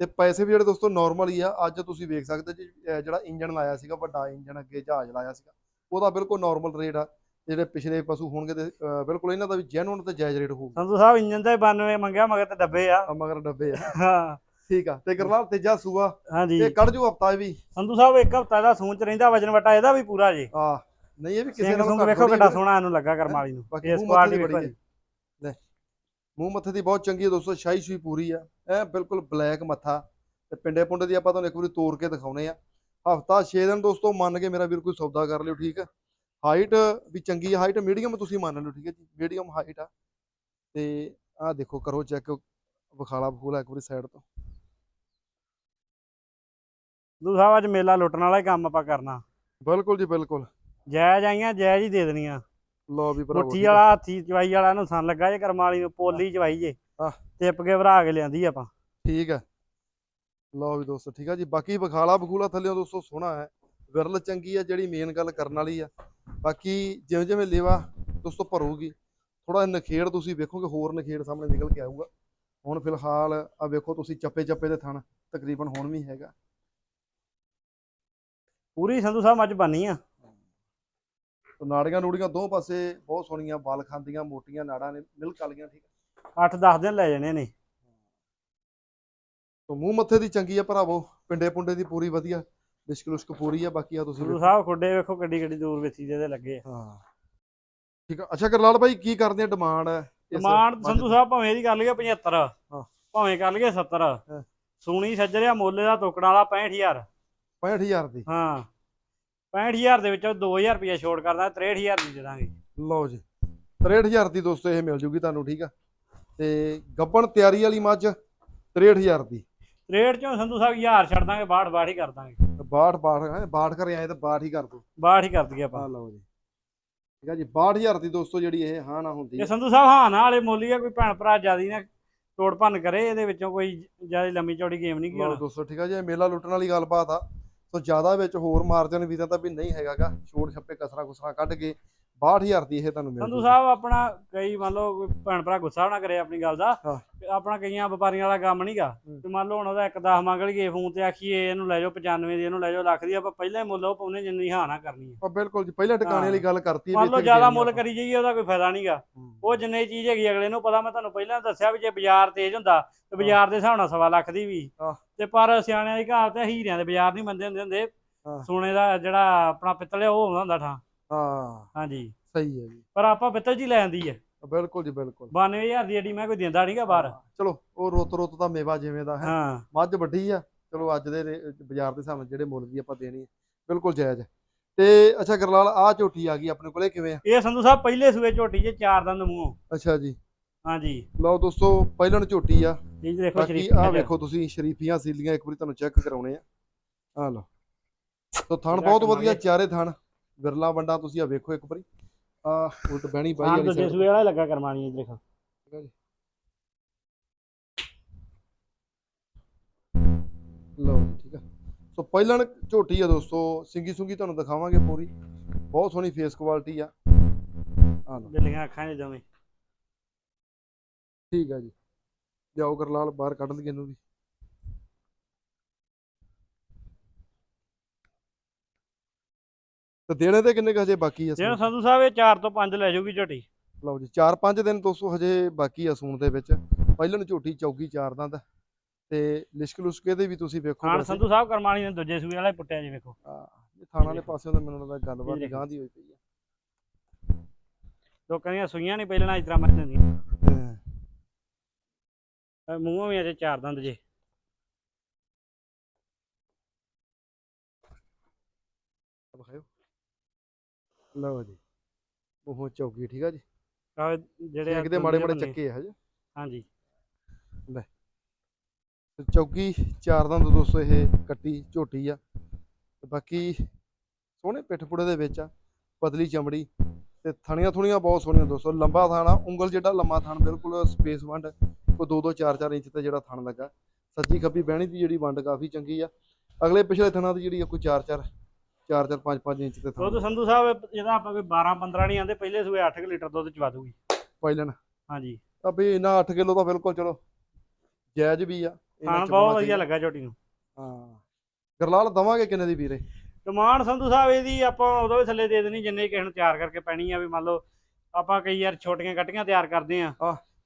ਤੇ ਪੈਸੇ ਵੀ ਜਿਹੜੇ ਦੋਸਤੋ ਨਾਰਮਲ ਹੀ ਆ ਅੱਜ ਤੁਸੀਂ ਵੇਖ ਸਕਦੇ ਜੀ ਜਿਹੜਾ ਇੰਜਨ ਲਾਇਆ ਸੀਗਾ ਵੱਡਾ ਇੰਜਨ ਅੱਗੇ ਜਹਾਜ਼ ਲਾਇਆ ਸੀਗਾ ਉਹਦਾ ਬਿਲਕੁਲ ਨਾਰਮਲ ਰੇਟ ਆ। ਜਿਹੜੇ ਪਿਛਲੇ ਪਸ਼ੂ ਹੋਣਗੇ ਤੇ ਅਹ ਬਿਲਕੁਲ ਇਹਨਾਂ ਦਾ ਵੀ ਜੈਨੂਨ ਤੇ ਜਾਇਜ਼ ਰੇਟ ਹੋਊਗਾ। ਸੰਧੂ ਸਾਹਿਬ ਇੰਜਨ ਦਾ 92 ਮੰਗਿਆ ਮਗਰ ਤੇ ਡੱਬੇ ਆ। ਆ ਮਗਰ ਡੱਬੇ ਆ। ਹਾਂ। ਠੀਕ ਆ ਤੇ ਕਰਲਾਲ ਤੀਜਾ ਸੂਆ। ਹਾਂਜੀ। ਇਹ ਕੱਢ ਜੂ ਹਫਤਾ ਵੀ। ਸੰਧੂ ਸਾਹਿਬ ਇੱਕ ਹਫਤਾ ਦਾ ਸੂਣ ਚ ਰਹਿੰਦਾ ਵਜਨ ਵਟਾ ਇਹਦਾ ਵੀ ਪੂਰਾ ਜੇ। ਆ ਨਹੀਂ ਇਹ ਵੀ ਕਿਸੇ ਸਿੰਘ ਨਾਲ ਸੁੰਗ ਵੇਖੋ ਕਿੱਡਾ ਆ। ਸੋਹਣਾ ਇਹਨੂੰ ਲੱਗਾ ਕਰਮਾਲੀ ਨੂੰ। ਬਾਕੀ ਇਸ ਮੂੰਹ ਕੁਆਲਿਟੀ ਮੱਥੇ ਦੀ ਵੇਖੋ ਬੜੀ ਹੈ ਲੈ ਮੂੰਹ ਮੱਥੇ ਦੀ ਬਹੁਤ ਚੰਗੀ ਹੈ ਦੋਸਤੋ ਸ਼ਾਹੀ ਸ਼ੂਈ ਪੂਰੀ ਆ। ਐ ਬਿਲਕੁਲ ਬਲੈਕ ਮੱਥਾ। ਤੇ ਪਿੰਡੇ ਪੁੰਡੇ ਦੀ ਆਪਾਂ ਤੁਹਾਨੂੰ ਇੱਕ ਵਾਰੀ ਤੋੜ ਕੇ ਦਿਖਾਉਨੇ ਆ। ਹਫਤਾ 6 ਦਿਨ ਦੋਸਤੋ ਮੰਨ ਕੇ ਮੇਰਾ ਵੀਰ ਕੋਈ ਸੌਦਾ ਕਰ ਲਿਓ ਠੀਕ ਹੈ ਹਾਈਟ ਵੀ ਚੰਗੀ ਹੈ ਹਾਈਟ ਮੀਡੀਅਮ ਤੁਸੀਂ ਮੰਨ ਲਓ ਠੀਕ ਹੈ ਜੀ ਮੀਡੀਅਮ ਹਾਈਟ ਆ। ਤੇ ਆਹ ਦੇਖੋ ਕਰੋ ਚੈੱਕ ਵਿਖਾਲਾ ਬਖੂਲਾ ਇੱਕ ਵਾਰੀ ਸਾਈਡ ਤੋਂ। ਸਾਹਿਬ ਅੱਜ ਮੇਲਾ ਲੁੱਟਣ ਵਾਲਾ ਹੀ ਕੰਮ ਆਪਾਂ ਕਰਨਾ। ਬਿਲਕੁਲ ਜੀ ਬਿਲਕੁਲ। ਜਾਇਜ਼ ਆਈਆਂ ਜਾਇਜ਼ ਹੀ ਦੇ ਦੇਣੀਆਂ। ਲੋ ਵੀ ਭਰਾਵੋ ਮੁੱਠੀ ਆ। ਵਾਲਾ ਹੱਥੀ ਚਵਾਈ ਵਾਲਾ ਨੂੰ ਸਨ ਲੱਗਾ ਜੇ ਕਰਮਾਲੀ ਨੂੰ ਪੋਲੀ ਚਵਾਈ ਜੇ। ਟਿੱਪ ਕੇ ਭਰਾ ਕੇ ਲਿਆਂਦੀ ਆਪਾਂ। ਠੀਕ ਹੈ ਲਓ ਵੀ ਦੋਸਤੋ ਠੀਕ ਆ ਜੀ ਬਾਕੀ ਬਖਾਲਾ ਬਖੂਲਾ ਥੱਲੇ ਦੋਸਤੋ ਸੋਹਣਾ ਹੈ। ਵਿਰਲ ਚੰਗੀ ਆ ਜਿਹੜੀ ਮੇਨ ਗੱਲ ਕਰਨ ਵਾਲੀ ਆ। ਬਾਕੀ ਜਿਵੇਂ ਜਿਵੇਂ ਲੇਵਾ ਦੋਸਤੋ ਭਰੂਗੀ ਥੋੜਾ ਨਖੇੜ ਤੁਸੀਂ ਵੇਖੋਗੇ ਹੋਰ ਨਖੇੜ ਸਾਹਮਣੇ ਨਿਕਲ ਕੇ ਆਊਗਾ। ਹੁਣ ਫਿਲਹਾਲ ਆ ਵੇਖੋ ਤੁਸੀਂ ਚੱਪੇ ਚੱਪੇ ਦੇ ਥਣ ਤਕਰੀਬਨ ਹੁਣ ਵੀ ਹੈਗਾ। ਪੂਰੀ ਸੰਧੂ ਸਾਹਿਬ ਅੱਜ ਬਣੀ ਆ। ਤੇ ਨਾੜੀਆਂ ਨੂੜੀਆਂ ਦੋ ਪਾਸੇ ਬਹੁਤ ਸੋਹਣੀਆਂ ਬਲ ਖਾਂਦੀਆਂ ਮੋਟੀਆਂ ਨਾੜਾਂ ਨੇ ਮਿਲਕ ਵਾਲੀਆਂ ਠੀਕ ਆ। 8-10 ਦਿਨ ਲੈ ਜਾਣੇ ਨੇ। ਤੋ ਮੂੰਹ ਮੱਥੇ ਦੀ ਚੰਗੀ ਆ ਭਰਾਵੋ ਪਿੰਡੇ ਪੁੰਡੇ ਦੀ ਪੂਰੀ ਵਧੀਆ। ਲਿਸ਼ਕ ਲੁਸ਼ਕ ਪੂਰੀ ਆ ਬਾਕੀ ਆ ਤੁਸੀਂ ਵੇਖੋ। ਸਾਹਿਬ ਖੁੱਡੇ ਵੇਖੋ ਕਿੱਡੀ ਕਿੱਡੀ ਦੂਰ ਵੇਚੀ ਦੇ ਇਹਦੇ ਲੱਗੇ ਆ। ਹਾਂ। ਠੀਕ ਆ। ਅੱਛਾ ਕਰਲਾਲ ਭਾਈ ਕੀ ਕਰਦੇ ਆ? ਡਿਮਾਂਡ ਡਿਮਾਂਡ ਸੰਧੂ ਸਾਹਿਬ ਭਾਵੇਂ ਇਹਦੀ ਕਰ ਲਈਏ 75 ਹਾਂ। ਭਾਵੇਂ ਕਰ ਲਈਏ 70 ਹਾਂ। ਸੂਣੀ ਸੱਜਰਿਆ ਮੁੱਲ ਦਾ ਤੋਕੜਾਂ ਵਾਲਾ 65000 65000 ਦੀ। ਹਾਂ। 65000 ਦੇ ਵਿੱਚੋਂ 2000 ਰੁਪਏ ਛੋੜ ਕਰਦਾ 63000 ਦੀ ਦੇ ਦਾਂਗੇ ਲਓ ਜੀ। 63000 ਦੀ ਦੋਸਤੋ ਇਹ ਮਿਲ ਜੂਗੀ ਤੁਹਾਨੂੰ ਠੀਕ ਆ। ਤੇ ਗੱਬਣ ਤਿਆਰੀ ਵਾਲੀ ਮੱਝ 63000 ਦੀ। ਰੇਟ ਚੋਂ ਸੰਧੂ ਸਾਹਿਬ 1000 ਛੱਡ ਦਾਂਗੇ 62 62 ਹੀ ਕਰ ਦਾਂਗੇ। ਤੇ 62 62 ਹੈ 62 ਘਰੇ ਆਏ ਤਾਂ 62 ਹੀ ਕਰ ਦੋ। 62 ਹੀ ਕਰ ਦਈਏ ਆਪਾਂ। ਆ ਲਓ ਜੀ। ਠੀਕ ਆ ਜੀ 62000 ਦੀ ਦੋਸਤੋ ਜਿਹੜੀ ਇਹ ਹਾਂ ਨਾ ਹੁੰਦੀ ਇਹ ਸੰਧੂ ਸਾਹਿਬ ਹਾਂ ਨਾ ਵਾਲੇ ਮੁੱਲ ਆ ਕੋਈ ਭੈਣ ਭਰਾ ਜਿਆਦੀ ਨਾ ਤੋੜ ਭੰਨ ਕਰੇ ਇਹਦੇ ਵਿੱਚੋਂ ਕੋਈ ਜ਼ਿਆਦਾ ਲੰਮੀ ਚੌੜੀ ਗੇਮ ਨਹੀਂ ਕੀ ਦੋਸਤੋ ਠੀਕ ਆ ਜੀ ਇਹ ਮੇਲਾ ਲੁੱਟਣ ਵਾਲੀ ਗੱਲਬਾਤ ਆ। ਸੋ ਜ਼ਿਆਦਾ ਵਿੱਚ ਹੋਰ ਮਾਰਜਨ ਵੀਰਾਂ ਤਾਂ ਵੀ ਨਹੀਂ ਹੈਗਾਗਾ। ਛੋੜ ਛੱਪੇ ਕਸਰਾ ਕੁਸਰਾ ਕੱਢ ਕੇ 62000 ਦੀ ਇਹ ਤੁਹਾਨੂੰ ਮਿਲ ਸੰਧੂ ਸਾਹਿਬ ਆਪਣਾ ਕਈ ਮੰਨ ਲਓ ਕੋਈ ਭੈਣ ਭਰਾ ਗੁੱਸਾ ਨਾ ਕਰੇ ਆਪਣੀ ਗੱਲ ਦਾ ਹਾਂ। ਤੇ ਆਪਣਾ ਕਈਆਂ ਵਪਾਰੀਆਂ ਵਾਲਾ ਕੰਮ ਨਹੀਂਗਾ ਹੂੰ। ਤੇ ਮੰਨ ਲਓ ਹੁਣ ਉਹਦਾ ਇੱਕ 10 ਮੰਗ ਲਈਏ ਫੋਨ ਤੇ ਆਖੀਏ ਇਹਨੂੰ ਲੈ ਜਾਓ 95 ਦੀ ਇਹਨੂੰ ਲੈ ਜਾਓ ਲੱਖ ਦੀ ਆਪਾਂ ਪਹਿਲਾਂ ਹੀ ਮੁੱਲ ਉਹ ਪਾਉਨੇ ਜਿੰਨੀ ਹਾਂ ਨਾ ਕਰਨੀ ਹੈ ਬਿਲਕੁਲ ਜੀ ਪਹਿਲਾਂ ਟਿਕਾਣੇ ਵਾਲੀ ਗੱਲ ਕਰਤੀ ਹੈ ਮੰਨ ਵੀ ਲਓ ਇੱਥੇ ਜ਼ਿਆਦਾ ਮੁੱਲ। ਕਰੀ ਜਾਈਏ ਉਹਦਾ ਕੋਈ ਫਾਇਦਾ ਨਹੀਂਗਾ ਹੂੰ। ਉਹ ਜਿੰਨੇ ਚੀਜ਼ ਹੈਗੀ ਅਗਲੇ ਨੂੰ ਪਤਾ ਮੈਂ ਤੁਹਾਨੂੰ ਪਹਿਲਾਂ ਦੱਸਿਆ ਵੀ ਜੇ ਬਾਜ਼ਾਰ ਤੇਜ਼ ਹੁੰਦਾ ਤੇ ਬਾਜ਼ਾਰ ਦੇ ਹਿਸਾਬ ਨਾਲ ਸਵਾ ਲੱਖ ਦੀ ਵੀ ਹਾਂ। ਤੇ ਪਰ ਸਿਆਣਿਆਂ ਦੀ ਕਹਾਵਤ ਹੈ ਹੀਰਿਆਂ ਦੇ ਬਾਜ਼ਾਰ ਨਹੀਂ ਮੰਨਦੇ ਹੁੰਦੇ ਹੁੰਦੇ ਹਾਂ। ਸੋਨੇ ਦਾ ਜਿਹੜਾ ਆਪਣਾ ਪਿੱਤਲ ਹੈ ਉਹ ਹੁੰਦਾ ਹੁੰਦਾ ਠਾਂ ਹਾਂ। ਹਾਂਜੀ। ਸਹੀ ਹੈ ਜੀ। ਪਰ ਆਪਾਂ 'ਚ ਹੀ ਲੈ ਆਂਦੀ ਹੈ ਬਿਲਕੁਲ ਜੀ ਬਿਲਕੁਲ। 92000 ਦੀ ਏਡੀ ਮੈਂ ਕੋਈ ਦਿੰਦਾ ਨਹੀਂਗਾ ਬਾਹਰ। ਚਲੋ ਉਹ ਰੁੱਤ ਰੁੱਤ ਦਾ ਮੇਵਾ ਜਿਵੇਂ ਦਾ ਹੈ। ਹਾਂ। ਮੱਝ ਵੱਡੀ ਆ। ਚਲੋ ਅੱਜ ਦੇ ਬਾਜ਼ਾਰ ਦੇ ਹਿਸਾਬ ਨਾਲ ਜਿਹੜੇ ਮੁੱਲ ਦੀ ਆਪਾਂ ਦੇਣੀ ਬਿਲਕੁਲ ਜਾਇਜ਼। ਤੇ ਅੱਛਾ ਗਰਲਾਲ ਆ ਝੋਟੀ ਆ ਗਈ ਆਪਣੇ ਕੋਲੇ ਕਿਵੇਂ ਆ? ਇਹ ਸੰਧੂ ਸਾਹਿਬ ਪਹਿਲੇ ਸੂਏ ਝੋਟੀ ਜੇ ਚਾਰ ਦੰਦ ਮੂੰਹੋਂ। ਅੱਛਾ ਜੀ। ਹਾਂਜੀ। ਲਓ ਦੋਸਤੋ ਪਹਿਲਣ ਝੋਟੀ ਆ। ਇਹ ਦੇਖੋ ਸ਼ਰੀਫ ਆ ਵੇਖੋ ਤੁਸੀਂ ਸ਼ਰੀਫੀਆਂ ਸੀਲੀਆਂ ਇੱਕ ਵਾਰੀ ਤੁਹਾਨੂੰ ਚੈੱਕ ਕਰਾਉਣੇ ਆ। ਆ ਲਓ। ਤੋ ਥਣ ਬਹੁਤ ਵਧੀਆ। ਚਾਰੇ ਥਣ। ਵਿਰਲਾ ਵੰਡਾ ਤੁਸੀਂ ਆ ਵੇਖੋ ਇੱਕ ਵਾਰੀ। ਆ ਉਲਟ ਬਹਿਣੀ ਹਾਂ ਵਾਲੀ ਦੂਜੇ side ਵਾਲਾ ਹੀ ਲੱਗਾ ਕਰਮਾਣੀ ਇਹ ਦੇਖੋ। ਲਓ ਜੀ ਠੀਕ ਆ। ਸੋ ਪਹਿਲਾਂ ਝੋਟੀ ਆ ਦੋਸਤੋ ਸਿੰਗੀ ਸੁੰਗੀ ਤੁਹਾਨੂੰ ਦਿਖਾਵਾਂਗੇ ਪੂਰੀ। ਬਹੁਤ ਸੋਹਣੀ ਫੇਸ ਕੁਆਲਿਟੀ ਆ। ਆ ਲਓ। ਬਿੱਲੀਆਂ ਅੱਖਾਂ ਦੋਵੇਂ। ਠੀਕ ਆ ਜੀ। ਜਾਓ ਗਰਲਾਲ ਬਾਹਰ ਕੱਢ ਲਈਏ ਇਹਨੂੰ ਵੀ। ਤੇ ਦੇਣੇ ਤੇ ਕਿੰਨੇ ਕੁ ਹਜੇ ਬਾਕੀ ਆ ਜੇ ਸੂਣ? ਸੰਧੂ ਸਾਹਿਬ ਇਹ 4 ਤੋਂ 5 ਲੈ ਜਾਊਗੀ ਝੋਟੀ। ਲਓ ਜੀ 4-5 ਦਿਨ ਦੋਸਤੋ ਹਜੇ ਬਾਕੀ ਆ ਸੂਣ ਦੇ ਵਿੱਚ। ਪਹਿਲਾਂ ਨੂੰ ਝੋਟੀ ਚੌਗੀ ਚਾਰ ਦੰਦ ਤੇ ਲਿਸ਼ਕ ਲੁਸ਼ਕੇ ਦੇ ਵੀ ਤੁਸੀਂ ਵੇਖੋ ਖਾਨ ਵੈਸੇ। ਸੰਧੂ ਸਾਹਿਬ ਕਰਮਾਣੀ ਨੇ ਦੂਜੇ ਸੂਏ ਵਾਲਾ ਹੀ ਪੁੱਟਿਆ ਜੀ ਵੇਖੋ। ਹਾਂ, ਇਹ ਥਾਣਾ ਵਾਲੇ ਪਾਸਿਓਂ ਤਾਂ ਮੈਨੂੰ ਲੱਗਦਾ ਗੱਲਬਾਤ ਇਹ ਹੀ ਗਾਂ ਦੀ ਹੋਈ ਪਈ ਲੋਕਾਂ ਦੀਆਂ ਸੂਈਆਂ ਨਹੀਂ ਪਹਿਲਾਂ ਇਸ ਤਰ੍ਹਾਂ ਮੱਝ ਦਿੰਦੀਆਂ। ਆ ਇਹ ਮੂੰਹੋਂ ਵੀ ਅਜੇ ਚਾਰ ਦੰਦ ਜੇ। ਵਿਖਾਇਓ। ਲਓ ਜੀ। ਉਹ ਚੌਗੀ ਠੀਕ ਆ ਜੀ? ਆਹ ਜਿਹੜੇ ਆ ਕਿਤੇ ਮਾੜੇ ਮਾੜੇ। ਚੱਕੇ ਆ ਹਜੇ। ਹਾਂਜੀ। ਤੇ ਚੌਗੀ ਚਾਰ ਦੰਦ ਦੋਸਤੋ ਇਹ ਕੱਟੀ ਝੋਟੀ ਆ। ਤੇ ਬਾਕੀ ਸੋਹਣੇ ਪਿੱਠ ਪੁੜੇ ਦੇ ਵਿੱਚ ਆ ਪਤਲੀ ਚਮੜੀ। ਤੇ ਥਣੀਆਂ ਥੁਣੀਆਂ ਬਹੁਤ ਸੋਹਣੀਆਂ ਦੋਸਤੋ। ਲੰਬਾ ਥਾਣਾ ਉਂਗਲ ਜਿਹੜਾ ਲੰਮਾ ਥਣ ਬਿਲਕੁਲ ਸਪੇਸ ਵੰਡ। ਕੋਈ 2 2 4 4 ਇੰਚ ਤੇ ਜਿਹੜਾ ਥਣ ਲੱਗਾ। ਸੱਜੀ ਖੱਬੀ ਬਹਿਣੀ ਦੀ ਜਿਹੜੀ ਵੰਡ ਕਾਫੀ ਚੰਗੀ ਆ। ਅਗਲੇ ਪਿਛਲੇ ਥਣਾਂ ਦੀ ਜਿਹੜੀ ਆ ਕੋਈ 4 4 4 4 5 5 ਇੰਚ ਤੇ ਦੁੱਧ ਸੰਧੂ ਸਾਹਿਬ ਜਿਹਦਾ ਆਪਾਂ ਕੋਈ 12 15 ਨਹੀਂ ਆਂਦੇ ਪਹਿਲੇ ਸੂਏ 8 ਲੀਟਰ ਦੁੱਧ ਚਵਾ ਦੂਗੀ ਪਾਇਲਨ ਹਾਂਜੀ। ਤਾਂ ਵੀ ਇਹਨਾਂ 8 ਕਿਲੋ ਤਾਂ ਬਿਲਕੁਲ ਚਲੋ ਜਾਇਜ਼ ਵੀ ਆ ਚ ਬਹੁਤ ਵਧੀਆ। ਲੱਗਾ ਝੋਟੀ ਨੂੰ। ਹਾਂ। ਗਰਲਾਲ ਦਵਾਂਗੇ ਕਿੰਨੇ ਦੀ ਵੀਰੇ? ਡਿਮਾਂਡ ਸੰਧੂ ਸਾਹਿਬ ਇਹਦੀ ਆਪਾਂ ਉਦੋਂ ਵੀ ਥੱਲੇ ਦੇ ਦੇਣੀ ਜਿੰਨੇ ਕਿਸੇ ਨੂੰ ਤਿਆਰ ਕਰਕੇ ਪੈਣੀ ਆ ਵੀ ਮੰਨ ਲਓ ਆਪਾਂ ਕਈ ਯਾਰ ਛੋਟੀਆਂ ਕੱਟੀਆਂ ਤਿਆਰ ਕਰਦੇ ਆ।